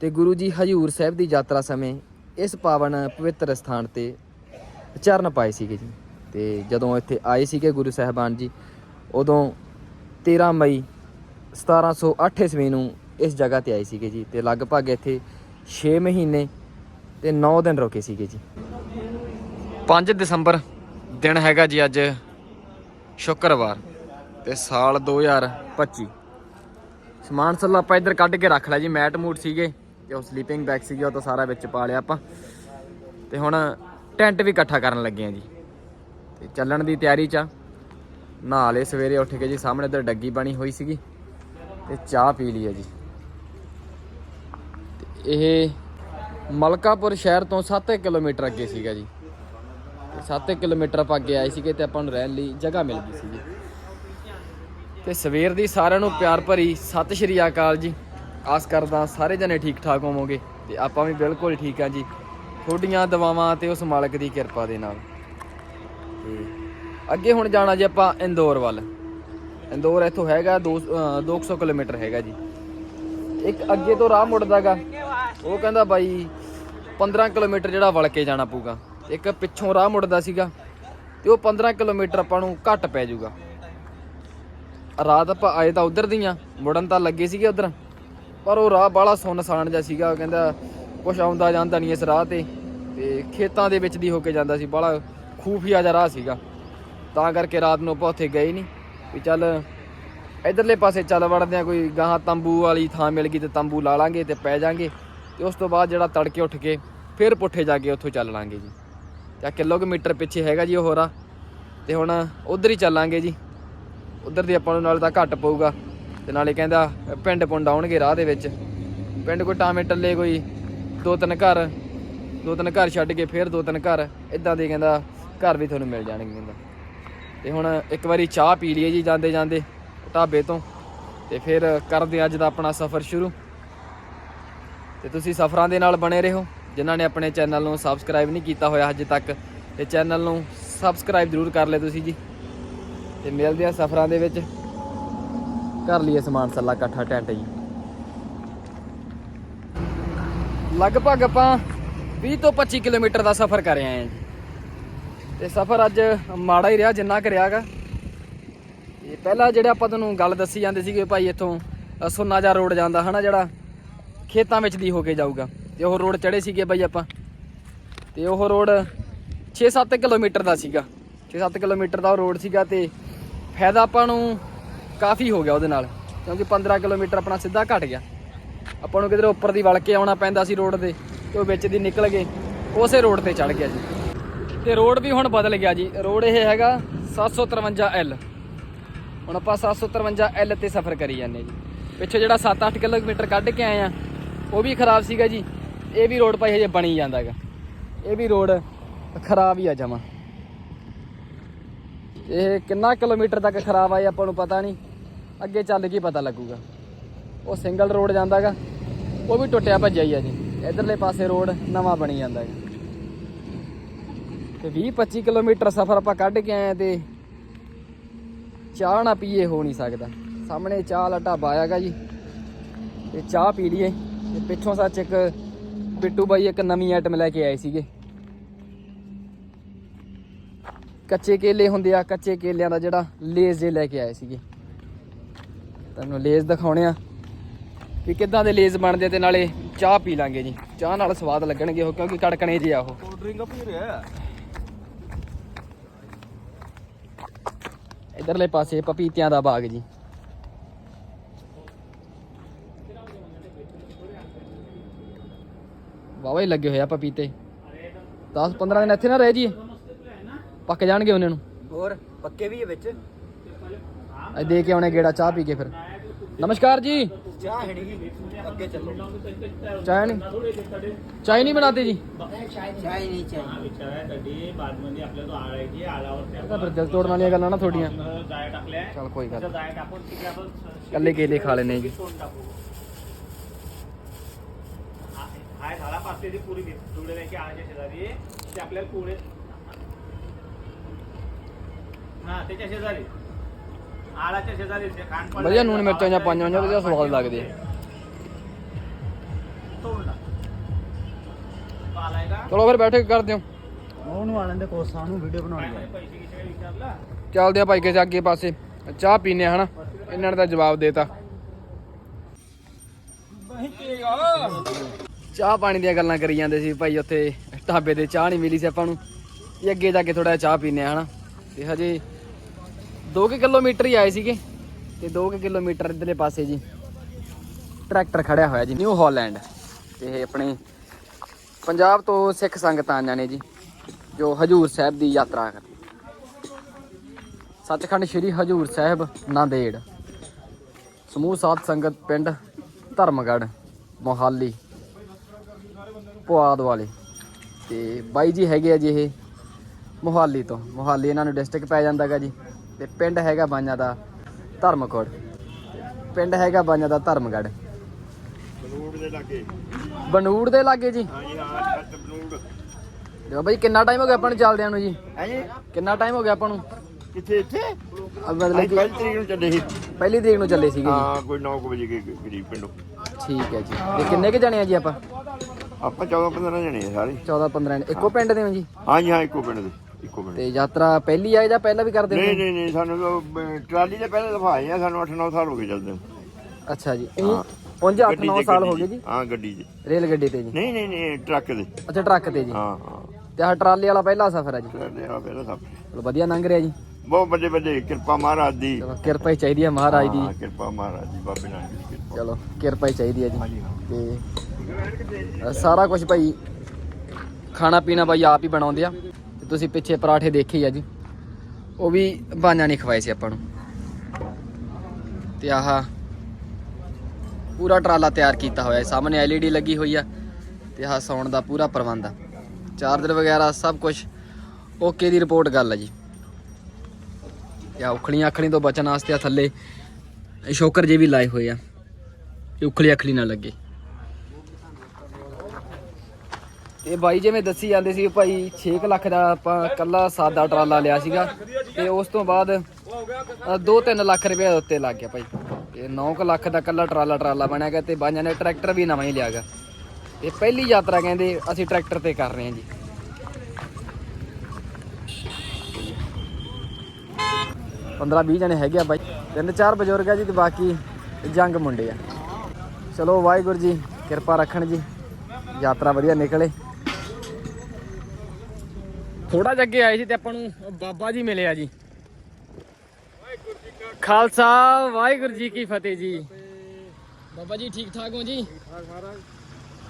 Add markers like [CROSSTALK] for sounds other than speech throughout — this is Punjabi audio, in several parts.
ਤੇ ਗੁਰੂ ਜੀ ਹਜੂਰ ਸਾਹਿਬ ਦੀ ਯਾਤਰਾ ਸਮੇਂ ਇਸ ਪਾਵਨ ਪਵਿੱਤਰ ਸਥਾਨ ਤੇ ਚਰਨ ਪਾਏ ਸੀਗੇ ਜੀ। ਤੇ ਜਦੋਂ ਇੱਥੇ ਆਏ ਸੀਗੇ ਗੁਰੂ ਸਾਹਿਬਾਨ ਜੀ, ਉਦੋਂ 13 ਮਈ 1708 ਈਸਵੀ ਨੂੰ ਇਸ ਜਗ੍ਹਾ ਤੇ ਆਏ ਸੀਗੇ ਜੀ ਤੇ ਲਗਭਗ ਇੱਥੇ 6 ਮਹੀਨੇ ਤੇ 9 ਦਿਨ ਰੁਕੇ ਸੀਗੇ ਜੀ। 5 ਦਸੰਬਰ ਦਿਨ ਹੈਗਾ ਜੀ ਅੱਜ ਸ਼ੁੱਕਰਵਾਰ ਤੇ ਸਾਲ 2025 ਸਮਾਨ ਸੱਲਾ ਆਪਾਂ ਇੱਧਰ ਕੱਢ ਕੇ ਰੱਖ ਲਿਆ ਜੀ, ਮੈਟ ਮੂਟ ਸੀਗੇ। ਤੇ ਉਹ ਸਲੀਪਿੰਗ ਬੈਗ ਸੀਗੇ, ਉਹ ਤਾਂ ਸਾਰਾ ਵਿੱਚ ਪਾ ਲਿਆ ਆਪਾਂ। ਤੇ ਹੁਣ ਟੈਂਟ ਵੀ ਇਕੱਠਾ ਕਰਨ ਲੱਗੇ ਆ ਜੀ। ਤੇ ਚੱਲਣ ਦੀ ਤਿਆਰੀ ਚ ਆ। ਨਹਾ ਲਏ ਸਵੇਰੇ ਉੱਠ ਕੇ ਜੀ, ਸਾਹਮਣੇ ਇੱਧਰ ਡੱਗੀ ਬਣੀ ਹੋਈ ਸੀਗੀ। ਤੇ ਚਾਹ ਪੀ ਲਈ ਹੈ ਜੀ। ਤੇ ਇਹ ਮਲਕਾਪੁਰ ਸ਼ਹਿਰ ਤੋਂ 7 ਕਿਲੋਮੀਟਰ ਅੱਗੇ ਸੀਗਾ ਜੀ। ਤੇ 7 ਕਿਲੋਮੀਟਰ ਆਪਾਂ ਅੱਗੇ ਆਏ ਸੀਗੇ ਤੇ ਆਪਾਂ ਨੂੰ ਰਹਿਣ ਲਈ ਜਗ੍ਹਾ ਮਿਲ ਗਈ ਸੀਗੀ। ਤੇ ਸਵੇਰ ਦੀ ਸਾਰਿਆਂ ਨੂੰ ਪਿਆਰ ਭਰੀ ਸਤਿ ਸ਼੍ਰੀ ਅਕਾਲ ਜੀ। ਆਸ ਕਰਦਾ ਸਾਰੇ ਜਣੇ ਠੀਕ ਠਾਕ ਹੋਵੋਗੇ ਤੇ ਆਪਾਂ ਵੀ ਬਿਲਕੁਲ ਠੀਕ ਆ ਜੀ। ਤੁਹਾਡੀਆਂ ਦਵਾਵਾਂ ਤੇ ਉਸ ਮਾਲਕ ਦੀ ਕਿਰਪਾ ਦੇ ਨਾਲ। ਤੇ ਅੱਗੇ ਹੁਣ ਜਾਣਾ ਜੀ ਆਪਾਂ ਇੰਦੌਰ ਵੱਲ। ਇੰਦੌਰ ਇੱਥੋਂ ਹੈਗਾ ਦੋ- ਅਹ 200 ਕਿਲੋਮੀਟਰ ਹੈਗਾ ਜੀ। ਇੱਕ ਅੱਗੇ ਤੋਂ ਰਾਹ ਮੁੜਦਾਗਾ। ਉਹ ਕਹਿੰਦਾ ਬਾਈ 15 ਕਿਲੋਮੀਟਰ ਜਿਹੜਾ ਵਲ ਕੇ ਜਾਣਾ ਪਊਗਾ। ਇੱਕ ਪਿੱਛੋਂ ਰਾਹ ਮੁੜਦਾ ਸੀਗਾ ਤੇ ਉਹ 15 ਕਿਲੋਮੀਟਰ ਆਪਾਂ ਨੂੰ ਘੱਟ ਪੈ ਜਾਊਗਾ ਰਾਤ ਆਪਾਂ ਆਏ ਤਾਂ ਉਧਰ ਦੀਆਂ। ਮੁੜਨ ਤਾਂ ਲੱਗੇ ਸੀਗੇ ਉਧਰ। ਪਰ ਉਹ ਰਾਹ ਬਾਲਾ ਸੁੰਨਸਾਨ ਜਿਹਾ ਸੀਗਾ, ਉਹ ਕਹਿੰਦਾ ਕੁਛ ਆਉਂਦਾ ਜਾਂਦਾ ਨਹੀਂ ਇਸ ਰਾਹ ਤੇ। ਤੇ ਖੇਤਾਂ ਦੇ ਵਿੱਚ ਦੀ ਹੋ ਕੇ ਜਾਂਦਾ ਸੀ ਬਾਲਾ ਖੂਫੀਆ ਜਿਹਾ ਰਾਹ ਸੀਗਾ। ਤਾਂ ਕਰਕੇ ਰਾਤ ਨੂੰ ਆਪਾਂ ਉੱਥੇ ਗਏ ਨਹੀਂ ਵੀ ਚੱਲ ਇਧਰਲੇ ਪਾਸੇ ਚੱਲ ਵੜਦੇ ਆ ਕੋਈ ਗਾਹਾਂ ਤੰਬੂ ਵਾਲੀ ਥਾਂ ਮਿਲ ਗਈ ਤੇ ਤੰਬੂ ਲਾ ਲਾਂਗੇ ਤੇ ਪੈ ਜਾਾਂਗੇ। ਤੇ ਉਸ ਤੋਂ ਬਾਅਦ ਜਿਹੜਾ ਤੜਕੇ ਉੱਠ ਕੇ ਫਿਰ ਪੁੱਠੇ ਜਾ ਕੇ ਉੱਥੋਂ ਚੱਲ ਲਾਂਗੇ ਜੀ। ਜਾਂ ਕਿਲੋਮੀਟਰ ਪਿੱਛੇ ਹੈਗਾ ਜੀ ਉਹ ਰਾਹ ਤੇ ਹੁਣ ਉਧਰ ਹੀ ਚੱਲਾਂਗੇ ਜੀ। ਉਧਰ ਦੀ ਆਪਾਂ ਨੂੰ ਨਾਲ ਤਾਂ ਘੱਟ ਪਊਗਾ। ਤੇ ਨਾਲੇ ਕਹਿੰਦਾ ਪਿੰਡ ਪੁੰਡ ਆਉਣਗੇ ਰਾਹ ਦੇ ਵਿੱਚ। ਪਿੰਡ ਕੋਈ ਟਾਵੇਂ ਟੱਲੇ ਕੋਈ ਦੋ ਤਿੰਨ ਘਰ, ਦੋ ਤਿੰਨ ਘਰ ਛੱਡ ਕੇ ਫਿਰ ਦੋ ਤਿੰਨ ਘਰ ਇਦਾਂ ਦੇ ਕਹਿੰਦਾ ਘਰ ਵੀ ਤੁਹਾਨੂੰ ਮਿਲ ਜਾਣਗੇ ਕਹਿੰਦਾ। ਤੇ ਹੁਣ ਇੱਕ ਵਾਰੀ ਚਾਹ ਪੀ ਲਈਏ ਜੀ ਜਾਂਦੇ ਜਾਂਦੇ ਢਾਬੇ ਤੋਂ, ਤੇ ਫਿਰ ਕਰਦੇ ਅੱਜ ਦਾ ਆਪਣਾ ਸਫ਼ਰ ਸ਼ੁਰੂ। ਤੇ ਤੁਸੀਂ ਸਫ਼ਰਾਂ ਦੇ ਨਾਲ ਬਣੇ ਰਹੋ, ਜਿਨ੍ਹਾਂ ਨੇ ਆਪਣੇ ਚੈਨਲ ਨੂੰ ਸਬਸਕ੍ਰਾਈਬ ਨਹੀਂ ਕੀਤਾ ਹੋਇਆ ਹਜੇ ਤੱਕ, ਤੇ ਚੈਨਲ ਨੂੰ ਸਬਸਕ੍ਰਾਈਬ ਜ਼ਰੂਰ ਕਰ ਲਿਓ ਤੁਸੀਂ ਜੀ। ਤੇ ਮਿਲਦੇ ਆ ਸਫ਼ਰਾਂ ਦੇ ਵਿੱਚ। ਕਰ ਲਈਏ ਸਮਾਨ ਸੱਲਾ ਇਕੱਠਾ ਟੈਂਟ ਜੀ। ਲਗਭਗ ਆਪਾਂ 20 ਤੋਂ 25 ਕਿਲੋਮੀਟਰ ਦਾ ਸਫ਼ਰ ਕਰ ਆਏ ਹਾਂ ਜੀ। ਤੇ ਸਫ਼ਰ ਅੱਜ ਮਾੜਾ ਹੀ ਰਿਹਾ ਜਿੰਨਾ ਕੁ ਰਿਹਾਗਾ ਇਹ ਪਹਿਲਾਂ ਜਿਹੜੇ ਆਪਾਂ ਤੁਹਾਨੂੰ ਗੱਲ ਦੱਸੀ ਜਾਂਦੇ ਸੀਗੇ ਭਾਈ ਇੱਥੋਂ ਅ, ਸੁੰਨਾਜਾ ਰੋਡ ਜਾਂਦਾ ਹਨਾ ਜਿਹੜਾ ਖੇਤਾਂ ਵਿੱਚ ਦੀ ਹੋ ਕੇ ਜਾਊਗਾ। ਤੇ ਉਹ ਰੋਡ ਚੜੇ ਸੀਗੇ ਬਾਈ ਆਪਾਂ। ਤੇ ਉਹ ਰੋਡ 6-7 ਕਿਲੋਮੀਟਰ ਦਾ ਸੀਗਾ। 6-7 ਕਿਲੋਮੀਟਰ ਦਾ ਉਹ ਰੋਡ ਸੀਗਾ ਤੇ ਫਾਇਦਾ ਆਪਾਂ ਨੂੰ ਕਾਫੀ ਹੋ ਗਿਆ ਉਹਦੇ ਨਾਲ। ਕਿਉਂਕਿ 15 ਕਿਲੋਮੀਟਰ ਆਪਣਾ ਸਿੱਧਾ ਘਟ ਗਿਆ। ਆਪਾਂ ਨੂੰ ਕਿਧਰੇ ਉੱਪਰ ਦੀ ਵਲ ਕੇ ਆਉਣਾ ਪੈਂਦਾ ਸੀ ਰੋਡ ਦੇ ਤੇ ਉਹ ਵਿੱਚ ਦੀ ਨਿਕਲ ਗਏ। ਉਸੇ ਰੋਡ ਤੇ ਚੜ ਗਿਆ ਜੀ। ਤੇ ਰੋਡ ਵੀ ਹੁਣ ਬਦਲ ਗਿਆ ਜੀ। ਰੋਡ ਇਹ ਹੈਗਾ 753L ਹੁਣ ਆਪਾਂ 753L ਤੇ ਸਫ਼ਰ ਕਰੀ ਜਾਂਦੇ ਜੀ। ਪਿੱਛੇ ਜਿਹੜਾ 7-8 ਕਿਲੋਮੀਟਰ ਕੱਢ ਕੇ ਆਏ ਆ, ਉਹ ਵੀ ਖਰਾਬ ਸੀਗਾ ਜੀ। ਇਹ ਵੀ ਰੋਡ ਭਾਈ ਹਜੇ ਬਣੀ ਜਾਂਦਾ ਹੈਗਾ। ਇਹ ਵੀ ਰੋਡ ਖਰਾਬ ਹੀ ਆ ਜਮਾ। ਇਹ ਕਿੰਨਾ ਕਿਲੋਮੀਟਰ ਤੱਕ ਖਰਾਬ ਆਏ ਆਪਾਂ ਨੂੰ ਪਤਾ ਨਹੀਂ। ਅੱਗੇ ਚੱਲ ਕੇ ਪਤਾ ਲੱਗੂਗਾ। ਉਹ ਸਿੰਗਲ ਰੋਡ ਜਾਂਦਾਗਾ, ਉਹ ਵੀ ਟੁੱਟਿਆ ਭੱਜਿਆ ਹੀ ਆ ਜੀ। ਇਧਰਲੇ ਪਾਸੇ ਰੋਡ ਨਵਾਂ ਬਣੀ ਜਾਂਦਾ ਹੈ ਤੇ 20 25 ਕਿਲੋਮੀਟਰ ਸਫ਼ਰ ਆਪਾਂ ਕੱਢ ਕੇ ਆਏ ਆ ਤੇ ਚਾਹ ਨਾ ਪੀਏ ਹੋ ਨਹੀਂ ਸਕਦਾ। ਸਾਹਮਣੇ ਚਾਹ ਵਾਲਾ ਢਾਬਾ ਆਇਆਗਾ ਜੀ। ਤੇ ਚਾਹ ਪੀ ਲਈਏ। ਤੇ ਪਿੱਛੋਂ ਸੱਚ ਇੱਕ ਬਿੱਟੂ ਬਾਈ ਇੱਕ ਨਵੀਂ ਆਈਟਮ ਲੈ ਕੇ ਆਏ ਸੀਗੇ। ਕੱਚੇ ਕੇਲੇ ਹੁੰਦੇ ਆ, ਕੱਚੇ ਕੇਲਿਆਂ ਦਾ ਜਿਹੜਾ ਲੇਜ਼ ਜੇ ਲੈ ਕੇ ਆਏ ਸੀਗੇ। ਤੁਹਾਨੂੰ ਲੇਜ਼ ਦਿਖਾਉਣੇ ਆ ਵੀ ਕਿੱਦਾਂ ਦੇ ਲੇਜ਼ ਬਣਦੇ ਤੇ ਨਾਲੇ ਚਾਹ ਪੀ ਲਾਂਗੇ ਜੀ। ਚਾਹ ਨਾਲ ਸਵਾਦ ਲੱਗਣਗੇ ਉਹ ਕਿਉਂਕਿ ਕੜਕਣੇ ਜੇ ਆ ਉਹ। ਕੋਲਡ ਡਰਿੰਕ ਪੀ ਰਿਹਾ ਇਧਰਲੇ ਪਾਸੇ ਪਪੀਤਿਆਂ ਦਾ ਬਾਗ ਜੀ। ਵਾਵਾ ਹੀ ਲੱਗੇ ਹੋਇਆ ਪਪੀਤੇ। 10 15 ਦਿਨ ਇੱਥੇ ਨਾ ਰਹਿ ਜੀਏ ਪੱਕ ਜਾਣਗੇ ਉਹਨਾਂ ਨੂੰ। ਹੋਰ ਪੱਕੇ ਵੀ ਹੈ ਵਿੱਚ? ਅੱਜ ਦੇ ਕੇ ਆਉਣੇ ਗੇੜਾ ਚਾਹ ਪੀ ਕੇ ਫਿਰ। नमस्कार जी। चाय नहीं? चाय नहीं बनाते जी? चाय तोड़ना नहीं करना ना थोड़िया। चल कोई गल कले केले खा लेने जी। पूरी आपल्याला शेजारी आळाच्या शेजारी ते खांड पडलंय. ਵਧੀਆ ਨੂਨ ਮਿਰਚਾਂ ਜਾਂ ਪਾਈਆਂ ਹੋਈਆਂ ਵਧੀਆ ਸਵਾਦ ਲੱਗਦੇ ਆ तो ਆ ਲਾਏਗਾ ਚਲੋ ਫਿਰ ਬੈਠੇ ਕਰਦੇ ਹਾਂ ਉਹਨੂੰ ਵਾਲਿਆਂ ਦੇ ਕੋਸਾਂ ਨੂੰ ਵੀਡੀਓ ਬਣਾਉਣੀ ਹੈ ਪੈਸੇ ਕਿਸੇ ਵੀ ਕਰ ਲਾ ਚੱਲਦੇ ਆ ਭਾਈ ਕੇ ਅੱਗੇ ਪਾਸੇ ਚਾਹ ਪੀਨੇ ਆ ਹਨਾ ਇਹਨਾਂ ਨੇ ਤਾਂ ਜਵਾਬ ਦੇਤਾ ਚਾਹ ਪਾਣੀ ਦੀਆਂ ਗੱਲਾਂ ਕਰੀ ਜਾਂਦੇ ਸੀ ਭਾਈ ਉੱਥੇ ਢਾਬੇ ਤੇ ਚਾਹ ਨਹੀਂ ਮਿਲੀ ਸੀ ਆਪਾਂ ਨੂੰ ਤੇ ਅੱਗੇ ਜਾ ਕੇ ਥੋੜਾ ਚਾਹ ਪੀਨੇ ਆ ਹਨਾ ਤੇ ਹਜੇ 2 ਕਿਲੋਮੀਟਰ ਹੀ ਆਏ ਸੀਗੇ ਤੇ 2 ਕਿਲੋਮੀਟਰ ਇਧਰਲੇ ਪਾਸੇ ਜੀ ਟਰੈਕਟਰ ਖੜਿਆ ਹੋਇਆ ਜੀ ਨਿਊ ਹਾਲੈਂਡ ਤੇ ਇਹ ਆਪਣੇ ਪੰਜਾਬ ਤੋਂ ਸਿੱਖ ਸੰਗਤਾਂ ਆਈਆਂ ਨੇ ਜੀ, ਜੋ ਹਜੂਰ ਸਾਹਿਬ ਦੀ ਯਾਤਰਾ ਕਰ ਸੱਚਖੰਡ ਸ੍ਰੀ ਹਜੂਰ ਸਾਹਿਬ, ਨਾਂਦੇੜ। ਸਮੂਹ ਸਾਧ ਸੰਗਤ ਪਿੰਡ ਧਰਮਗੜ੍ਹ, ਮੋਹਾਲੀ, ਪੁਆਧ ਵਾਲੇ। ਤੇ ਬਾਈ ਜੀ ਹੈਗੇ ਆ ਜੀ ਇਹ ਮੋਹਾਲੀ ਤੋਂ। ਮੋਹਾਲੀ ਇਹਨਾਂ ਨੂੰ ਡਿਸਟ੍ਰਿਕਟ ਪੈ ਜਾਂਦਾਗਾ ਜੀ। ਤੇ ਪਿੰਡ ਹੈਗਾ ਬਾਈਆਂ ਦਾ ਧਰਮਕੋਟ। ਤੇ ਪਿੰਡ ਹੈਗਾ ਬਾਈਆਂ ਦਾ ਧਰਮਗੜ੍ਹ। ਬਨੂੜ ਦੇ ਲਾਗੇ। ਬਨੂੜ ਦੇ ਲਾਗੇ ਜੀ। ਹਾਂਜੀ ਹਾਂ ਬਨੂੜ। ਦੇਖੋ ਬਾਈ ਕਿੰਨਾ ਟਾਈਮ ਹੋ ਗਿਆ ਆਪਾਂ ਨੂੰ ਚੱਲਦਿਆਂ ਨੂੰ ਜੀ? ਹਾਂਜੀ ਕਿੰਨਾ ਟਾਈਮ ਹੋ ਗਿਆ ਆਪਾਂ ਨੂੰ? ਕਿੱਥੇ ਇੱਥੇ? ਅਹ ਮਤਲਬ ਅੱਜ ਕਿ ਪਹਿਲੀ ਤਰੀਕ ਨੂੰ ਚੱਲੇ ਸੀ। ਪਹਿਲੀ ਤਰੀਕ ਨੂੰ ਚੱਲੇ ਸੀਗੇ ਜੀ। ਹਾਂ ਕੋਈ 9 ਵਜੇ ਕੇ ਕਰੀਬ ਪਿੰਡੋਂ। ਠੀਕ ਹੈ ਜੀ। ਤੇ ਕਿੰਨੇ ਕੁ ਜਣੇ ਆ ਜੀ ਆਪਾਂ? ਆਪਾਂ 14 15 ਜਣੇ ਆ ਸਾਰੇ। 14 15 ਇੱਕੋ ਪਿੰਡ ਦੇ ਹੋ ਜੀ? ਹਾਂਜੀ ਹਾਂ ਇੱਕੋ ਪਿੰਡ ਦੇ। ਇੱਕੋ ਤੇ ਯਾਤਰਾ ਪਹਿਲੀ ਆਏ ਜਾਂ ਪਹਿਲਾਂ ਵੀ ਕਰਦੇ ਨਹੀਂ ਨਹੀਂ ਨਹੀਂ ਸਾਨੂੰ ਤਾਂ, ਅਹ, ਟਰਾਲੀ ਦੇ ਪਹਿਲੇ ਦਫਾਏ ਆ ਸਾਨੂੰ 8-9 ਸਾਲ ਹੋ ਗਏ ਚੱਲਦੇ ਨੂੰ। ਅੱਛਾ ਜੀ ਹਾਂ। ਉਂਝ 8 ਗੱਡੀ 9 ਤੇ, ਸਾਲ ਹੋ ਗਏ। ਜੀ? ਹਾਂ ਗੱਡੀ 'ਚ ਰੇਲ ਗੱਡੀ ਤੇ ਜੀ? ਨਹੀਂ ਨਹੀਂ ਨਹੀਂ ਟਰੱਕ ਦੇ ਅੱਛਾ ਟਰੱਕ ਤੇ ਜੀ। ਹਾਂ ਹਾਂ। ਤੇ ਆਹ ਟਰਾਲੇ ਵਾਲਾ ਪਹਿਲਾ ਸਫ਼ਰ ਹੈ ਜੀ? ਟਰਾਲੇ ਆ ਪਹਿਲਾਂ ਸਭ ਚਲੋ ਵਧੀਆ ਲੰਘ ਰਿਹਾ ਜੀ। ਬਹੁਤ ਵੱਡੇ ਵੱਡੇ ਕਿਰਪਾ ਮਹਾਰਾਜ ਦੀ। ਚਲੋ ਕਿਰਪਾ ਹੀ ਚਾਹੀਦੀ ਹੈ ਮਹਾਰਾਜ ਦੀ। ਹਾਂ, ਕਿਰਪਾ ਮਹਾਰਾਜ ਦੀ ਬਾਬੇ ਨਾਨਕ ਦੀ ਕਿਰਪਾ। ਚਲੋ ਕਿਰਪਾ ਹੀ ਚਾਹੀਦੀ ਹੈ ਜੀ। ਤੇ ਅ, ਸਾਰਾ ਕੁਝ ਭਾਈ ਖਾਣਾ ਪੀਣਾ ਭਾਈ ਆਪ ਹੀ ਬਣਾਉਂਦੇ ਆ। ਤੁਸੀਂ ਪਿੱਛੇ ਪਰਾਠੇ ਦੇਖੇ ਆ ਜੀ। ਉਹ ਵੀ ਬਾਂਝਾ ਨਹੀਂ ਖਵਾਏ ਸੀ ਆਪਾਂ ਨੂੰ। ਤੇ ਆਹ, ਪੂਰਾ ਟਰਾਲਾ ਤਿਆਰ ਕੀਤਾ ਹੋਇਆ ਹੈ। ਸਾਹਮਣੇ ਐਲਈਡੀ ਲੱਗੀ ਹੋਈ ਆ ਤੇ ਆਹ ਸੌਣ ਦਾ ਪੂਰਾ ਪ੍ਰਬੰਧ ਆ। ਚਾਰਜਰ ਵਗੈਰਾ ਸਭ ਕੁਝ ਓਕੇ ਦੀ ਰਿਪੋਰਟ ਗੱਲ ਆ ਜੀ। ਤੇ ਆਹ ਉਖਲੀਆਂ ਅੱਖਣੀ ਤੋਂ ਬਚਣ ਵਾਸਤੇ ਆ ਥੱਲੇ ਸ਼ੋਕਰ ਜੇ ਵੀ ਲਾਏ ਹੋਏ ਆ। ਕਿ ਉਖਲੀ ਅਖਲੀ ਨਾ ਲੱਗੇ। ਤੇ ਬਾਈ ਜਿਵੇਂ ਦੱਸੀ ਜਾਂਦੇ ਸੀ ਭਾਈ 6 ਲੱਖ ਦਾ ਆਪਾਂ ਕੱਲਾ ਸਾਦਾ ਟਰਾਲਾ ਲਿਆ ਸੀਗਾ ਤੇ ਉਸ ਤੋਂ ਬਾਅਦ 2-3 ਲੱਖ ਰੁਪਏ ਉੱਤੇ ਲੱਗ ਗਿਆ ਭਾਈ। ਤੇ 9 ਲੱਖ ਦਾ ਕੱਲਾ ਟਰਾਲਾ ਟਰਾਲਾ ਬਣਿਆ ਗਿਆ ਤੇ ਬਾਈਆਂ ਨੇ ਟਰੈਕਟਰ ਵੀ ਨਵਾਂ ਹੀ ਲਿਆ ਲਿਆਗਾ ਤੇ ਪਹਿਲੀ ਯਾਤਰਾ ਕਹਿੰਦੇ ਅਸੀਂ ਟਰੈਕਟਰ ਤੇ ਕਰ ਰਹੇ ਹਾਂ ਜੀ। 15-20 ਜਣੇ ਹੈਗੇ ਆ ਬਾਈ। ਤਿੰਨ ਚਾਰ ਬਜ਼ੁਰਗ ਆ ਜੀ ਤੇ ਬਾਕੀ ਜੰਗ ਮੁੰਡੇ ਆ। ਚਲੋ ਵਾਹਿਗੁਰੂ ਜੀ, ਕਿਰਪਾ ਰੱਖਣ ਜੀ। ਯਾਤਰਾ ਵਧੀਆ ਨਿਕਲੇ। ਥੋੜਾ ਜਿਹਾ ਅੱਗੇ ਆਏ ਸੀ ਤੇ ਆਪਾਂ ਨੂੰ ਬਾਬਾ ਜੀ ਮਿਲੇ ਆ ਜੀ। ਖਾਲਸਾ ਵਾਹਿਗੁਰੂ ਜੀ ਕੀ ਫਤਿਹ ਜੀ। ਬਾਬਾ ਜੀ ਠੀਕ ਠਾਕ ਹੋ ਜੀ?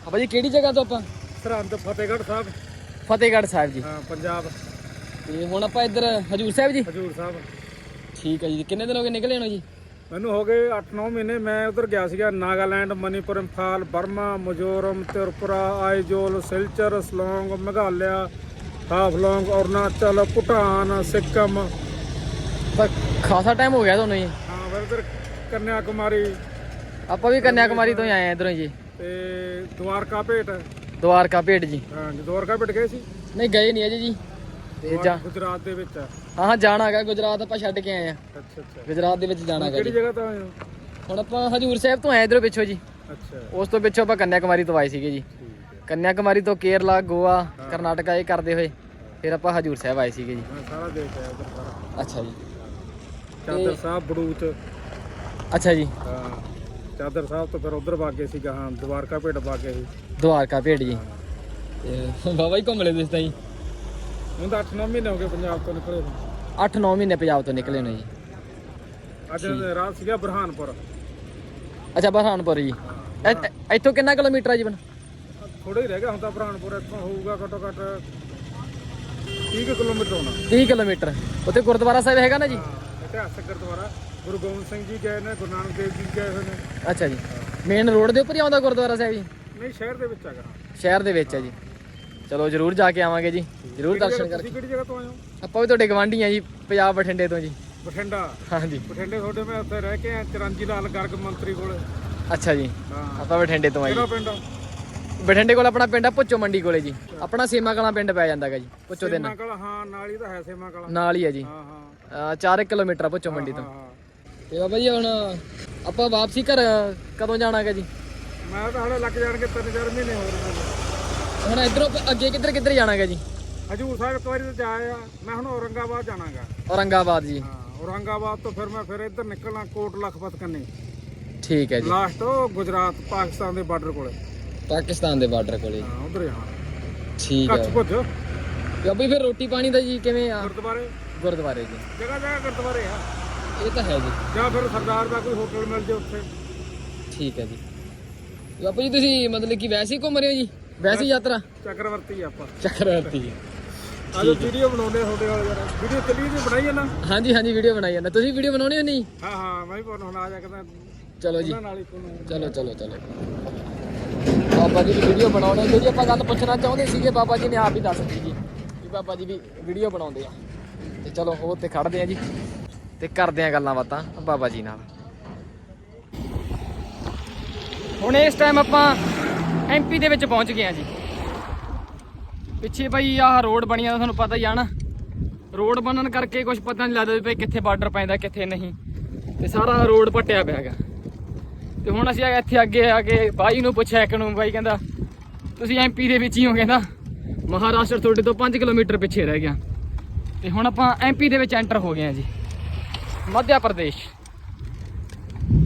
ਬਾਬਾ ਜੀ ਕਿਹੜੀ ਜਗ੍ਹਾ ਤੋਂ ਆਪਾਂ? ਸਰਹੰਦ ਫਤਿਹਗੜ੍ਹ ਸਾਹਿਬ। ਫਤਿਹਗੜ੍ਹ ਸਾਹਿਬ ਜੀ। ਹਾਂ ਪੰਜਾਬ। ਤੇ ਹੁਣ ਆਪਾਂ ਇੱਧਰ ਹਜੂਰ ਸਾਹਿਬ ਜੀ? ਹਜੂਰ ਸਾਹਿਬ। ਠੀਕ ਹੈ ਜੀ। ਕਿੰਨੇ ਦਿਨ ਹੋ ਗਏ ਨਿਕਲੇ ਨੂੰ ਜੀ? ਮੈਨੂੰ ਹੋ ਗਏ 8-9 ਮਹੀਨੇ। ਮੈਂ ਉਧਰ ਗਿਆ ਸੀਗਾ ਨਾਗਾਲੈਂਡ ਮਨੀਪੁਰ ਇੰਫਾਲ ਬਰਮਾ ਮਿਜ਼ੋਰਮ ਤ੍ਰਿਪੁਰਾ ਆਈਜੋਲ ਸਿਲਚਰ ਸਲੋਂਗ ਮੇਘਾਲਿਆ ਹਾਫਲੋਂਗ ਅਰੁਣਾਚਲ ਭੂਟਾਨ ਸਿੱਕਮ। ਪਰ ਖਾਸਾ ਟਾਈਮ ਹੋ ਗਿਆ ਤੁਹਾਨੂੰ ਜੀ। ਹਾਂ ਫਿਰ ਉਧਰ ਕੰਨਿਆ ਕੁਮਾਰੀ ਆਪਾਂ ਵੀ ਕੰਨਿਆ ਕੁਮਾਰੀ ਤੋਂ ਹੀ ਆਏ ਆ ਇਧਰੋਂ ਜੀ। ਤੇ ਦਵਾਰਕਾ ਭੇਟ। ਦਵਾਰਕਾ ਭੇਟ ਜੀ। ਹਾਂ ਜੀ, ਦਵਾਰਕਾ ਭੇਟ ਗਏ ਸੀ? ਨਹੀਂ ਗਏ ਨਹੀਂ ਅਜੇ ਜੀ। ਤੇ ਜਾ। ਗੁਜਰਾਤ ਦੇ ਵਿੱਚ। ਹਾਂ ਹਾਂ ਜਾਣਾ ਹੈਗਾ। ਗੁਜਰਾਤ ਆਪਾਂ ਛੱਡ ਕੇ ਆਏ ਆ ਅੱਛਾ ਅੱਛਾ। ਗੁਜਰਾਤ ਦੇ ਵਿੱਚ ਜਾਣਾ ਹੈਗਾ ਕਿਹੜੀ ਜਗ੍ਹਾ ਤੋਂ ਆਏ ਹੋ? ਹੁਣ ਆਪਾਂ ਹਜੂਰ ਸਾਹਿਬ ਤੋਂ ਆਏ ਇਧਰੋਂ ਪਿੱਛੋਂ ਜੀ। ਅੱਛਾ। ਉਸ ਤੋਂ ਪਿੱਛੋਂ ਆਪਾਂ ਕੰਨਿਆ ਕੁਮਾਰੀ ਤੋਂ ਆਏ ਸੀਗੇ ਜੀ। ਠੀਕ ਹੈ ਕੰਨਿਆ ਕੁਮਾਰੀ ਤੋਂ ਕੇਰਲਾ ਗੋਆ ਕਰਨਾਟਕਾ ਇਹ ਕਰਦੇ ਹੋਏ ਫਿਰ ਆਪਾਂ ਹਜੂਰ ਸਾਹਿਬ ਆਏ ਸੀਗੇ ਜੀ। ਸਾਰਾ ਦੇਖ ਆਇਆ ਉਧਰ ਸਾਰਾ। ਅੱਛਾ ਜੀ। ਚਾਦਰ ਸਾਹਿਬ ਬੜੂਚ। ਅੱਛਾ ਜੀ। ਹਾਂ ਚਾਦਰ ਸਾਹਿਬ ਤੋਂ ਫਿਰ ਉਧਰ ਵਾਗੇ ਸੀਗਾ ਹਾਂ ਦਵਾਰਕਾ ਭੇਟ ਵਾਗੇ ਸੀ। ਦਵਾਰਕਾ ਭੇਟ ਜੀ। ਤੇ ਬਾਬਾ ਜੀ ਘੁੰਮ ਲੈ ਤੁਸੀਂ ਤਾਂ ਜੀ? ਹੁਣ ਤਾਂ 8-9 ਮਹੀਨੇ ਹੋ ਗਏ ਪੰਜਾਬ ਤੋਂ ਨਿਕਲੇ ਨੂੰ। 8-9 ਮਹੀਨੇ ਪੰਜਾਬ ਤੋਂ ਨਿਕਲੇ ਨੇ ਜੀ। ਅੱਜ ਰਾਤ ਸੀਗਾ ਬਰਹਾਨਪੁਰ। ਅੱਛਾ ਬਰਹਾਨਪੁਰ ਜੀ। ਇ- ਇ- ਇੱਥੋਂ ਕਿੰਨਾ ਕਿਲੋਮੀਟਰ ਆ ਜੀ ਬਣ ਥੋੜਾ ਹੀ ਰਹਿ ਗਿਆ ਹੁਣ ਤਾਂ ਬਰਹਾਨਪੁਰ ਇੱਥੋਂ ਹੋਊਗਾ ਘੱਟੋ ਘੱਟ 30 ਕੁ ਕਿਲੋਮੀਟਰ ਹੋਣਾ। 30 ਕਿਲੋਮੀਟਰ। ਉੱਥੇ ਗੁਰਦੁਆਰਾ ਸਾਹਿਬ ਹੈਗਾ ਨਾ ਜੀ? ਇਤਿਹਾਸਕ ਗੁਰਦੁਆਰਾ। ਗੁਰੂ ਗੋਬਿੰਦ ਸਿੰਘ ਜੀ ਗਏ ਨੇ ਗੁਰੂ ਨਾਨਕ ਦੇਵ ਜੀ ਗਏ ਹੋਏ ਨੇ। ਅੱਛਾ ਜੀ। ਮੇਨ ਰੋਡ ਦੇ ਉੱਪਰ ਹੀ ਆਉਂਦਾ ਗੁਰਦੁਆਰਾ ਸਾਹਿਬ ਜੀ? ਨਹੀਂ ਸ਼ਹਿਰ ਦੇ ਵਿੱਚ ਹੈਗਾ। ਸ਼ਹਿਰ ਦੇ ਵਿੱਚ ਹੈ ਜੀ। ਚਲੋ ਜਰੂਰ ਜਾ ਕੇ ਆਵਾਂਗੇ ਜੀ। ਜਰੂਰ ਦਰਸ਼ਨ ਕਰਕੇ। ਕਿਹੜੀ ਜਗ੍ਹਾ ਤੋਂ ਆਏ ਹੋ? ਆਪਾਂ ਵੀ ਤੁਹਾਡੇ ਗਵਾਂਢੀ ਆ ਜੀ ਪੰਜਾਬ ਬਠਿੰਡੇ ਤੋਂ ਜੀ। ਬਠਿੰਡਾ? ਹਾਂਜੀ। ਬਠਿੰਡੇ ਤੁਹਾਡੇ ਮੈਂ ਉੱਥੇ ਰਹਿ ਕੇ ਆਇਆ ਚਰਨਜੀ ਲਾਲ ਗਰਗ ਮੰਤਰੀ ਕੋਲੇ। ਅੱਛਾ ਜੀ। ਆਪਾਂ ਬਠਿੰਡੇ ਤੋਂ ਆ ਜੀ। ਕਿਹੜਾ ਪਿੰਡ ਬਠਿੰਡੇ ਕੋਲ ਆਪਣਾ ਪਿੰਡ ਆ ਪੁੱਚੋ ਮੰਡੀ ਕੋਲੇ ਜੀ। ਆਪਣਾ ਸੀਮਾ ਕਲਾਂ ਪਿੰਡ ਪੈ ਜਾਂਦਾਗਾ ਜੀ ਪੁੱਚੋ ਦੇ ਨਾਲ। ਕਲਾ ਹਾਂ ਨਾਲ ਹੀ ਤਾਂ ਹੈ ਸੇਮਾ ਕਲਾ। ਨਾਲ ਹੀ ਹੈ ਜੀ। ਹਾਂ ਹਾਂ। 4 ਕਿਲੋਮੀਟਰ ਆ ਪੁੱਚੋ ਮੰਡੀ ਤੋਂ। ਤੇ ਬਾਬਾ ਜੀ ਹੁਣ ਆਪਾਂ ਵਾਪਸੀ ਘਰ ਕਦੋਂ ਜਾਣਾਗਾ ਜੀ? ਮੈਂ ਤਾਂ ਹਲੇ ਲੱਗ ਜਾਣਗੇ ਤਿੰਨ ਚਾਰ ਮਹੀਨੇ ਹੋਰ ਹੁਣ ਇਧਰੋਂ ਅੱਗੇ ਕਿੱਧਰ ਕਿੱਧਰ ਜਾਣਾਗਾ ਜੀ? ਹਜੂਰ ਸਾਹਿਬ ਇੱਕ ਵਾਰੀ ਤਾਂ ਜਾਇਆ ਮੈਂ ਹੁਣ ਔਰੰਗਾਬਾਦ ਜਾਣਾਗਾ ਔਰੰਗਾਬਾਦ ਜੀ। ਹਾਂ ਔਰੰਗਾਬਾਦ ਤੋਂ ਫਿਰ ਮੈਂ ਫਿਰ ਇੱਧਰ ਨਿਕਲਣਾ ਕੋਟ ਲਖਪਤ ਕੰਨੀ। ਠੀਕ ਹੈ ਜੀ। ਲਾਸਟ ਉਹ ਗੁਜਰਾਤ ਪਾਕਿਸਤਾਨ ਦੇ ਬਾਰਡਰ ਕੋਲੇ। ਪਾਕਿਸਤਾਨ ਦੇ ਬਾਰਡਰ ਕੋਲੇ। ਹਾਂ ਉਧਰ ਜਾਣਾ ਠੀਕ ਕੱਚ ਹੈ ਭੁੱਜ। ਤੇ ਅਬੀ ਫਿਰ ਰੋਟੀ ਪਾਣੀ ਦਾ ਜੀ ਕਿਵੇਂ ਆ? ਗੁਰਦੁਆਰੇ। ਗੁਰਦੁਆਰੇ ਜੀ। ਜਗ੍ਹਾ ਜਗ੍ਹਾ ਗੁਰਦੁਆਰੇ ਆ। ਇਹ ਤਾਂ ਹੈ ਜੀ। ਜਾਂ ਫਿਰ ਸਰਦਾਰ ਦਾ ਕੋਈ ਹੋਟਲ ਮਿਲ ਜੇ ਉੱਥੇ। ਠੀਕ ਹੈ ਜੀ। ਬਾਪੂ ਜੀ ਤੁਸੀਂ ਮਤਲਬ ਕਿ ਵੈਸੇ ਹੀ ਘੁੰਮ ਰਹੇ ਹੋ ਜੀ? ਵੈਸੇ ਹੀ ਯਾਤਰਾ? ਚੱਕਰਵਰਤੀ ਆਪਾਂ। ਚੱਕਰਵਰਤੀ। ਆਜੋ ਵੀਡੀਓ ਬਣਾਉਂਦੇ ਤੁਹਾਡੇ ਵਾਲੇ ਯਾਰ ਵੀਡੀਓ ਚੱਲੀ ਜੀ ਬਣਾਈ ਜਾਂਦਾ ਹਾਂਜੀ ਹਾਂਜੀ ਵੀਡੀਓ ਬਣਾਈ ਜਾਂਦਾ ਤੁਸੀਂ ਵੀਡੀਓ ਬਣਾਉਣੀ ਹੋ ਨਹੀਂ? ਹਾਂ ਹਾਂ ਮੈਂ ਵੀ ਹੁਣ ਆ ਜਾ ਕੇ ਤਾਂ ਚਲੋ ਜੀ। ਉਹਨਾਂ ਨਾਲ ਹੀ ਤੁਹਾਨੂੰ ਚਲੋ ਚਲੋ ਚਲੋ। ਬਾਬਾ ਜੀ ਦੀ ਵੀਡੀਓ ਬਣਾਉਣੇ ਜਿਹੜੀ ਆਪਾਂ ਗੱਲ ਪੁੱਛਣਾ ਚਾਹੁੰਦੇ ਸੀਗੇ, ਬਾਬਾ ਜੀ ਨੇ ਆਪ ਹੀ ਦੱਸ ਦਿੱਤੀ ਜੀ ਕਿ ਬਾਬਾ ਜੀ ਵੀ ਵੀਡੀਓ ਬਣਾਉਂਦੇ ਆ। ਤੇ ਚਲੋ, ਉਹ ਤੇ ਖੜਦੇ ਆ ਜੀ। ਤੇ ਕਰਦੇ ਆ ਗੱਲਾਂ ਬਾਤਾਂ ਬਾਬਾ ਜੀ ਨਾਲ। ਹੁਣ ਇਸ ਟਾਈਮ ਆਪਾਂ ਐਮਪੀ ਦੇ ਵਿੱਚ ਪਹੁੰਚ ਗਏ ਆ ਜੀ। ਪਿੱਛੇ ਭਾਈ ਆਹ ਰੋਡ ਬਣੀਆਂ ਤੁਹਾਨੂੰ ਪਤਾ ਹੀ ਆ ਨਾ। ਰੋਡ ਬਣਨ ਕਰਕੇ ਕੁਝ ਪਤਾ ਨਹੀਂ ਲੱਗਦਾ ਵੀ ਕਿੱਥੇ ਬਾਰਡਰ ਪੈਂਦਾ, ਕਿੱਥੇ ਨਹੀਂ। ਤੇ ਸਾਰਾ ਰੋਡ ਪੱਟਿਆ ਪਿਆ ਹੈਗਾ। ਤੇ ਹੁਣ ਅਸੀਂ ਇੱਥੇ ਅੱਗੇ ਆ ਕੇ ਬਾਈ ਨੂੰ ਪੁੱਛਿਆ ਇੱਕ ਨੂੰ, ਬਾਈ ਕਹਿੰਦਾ, ਤੁਸੀਂ ਐਮਪੀ ਦੇ ਵਿੱਚ ਹੀ ਹੋ? ਕਹਿੰਦਾ, ਮਹਾਰਾਸ਼ਟਰ ਤੁਹਾਡੇ ਤੋਂ 5 ਕਿਲੋਮੀਟਰ ਪਿੱਛੇ ਰਹਿ ਗਿਆ। ਤੇ ਹੁਣ ਆਪਾਂ ਐਮਪੀ ਦੇ ਵਿੱਚ ਐਂਟਰ ਹੋ ਗਏ ਆ ਜੀ। ਮੱਧ ਪ੍ਰਦੇਸ਼।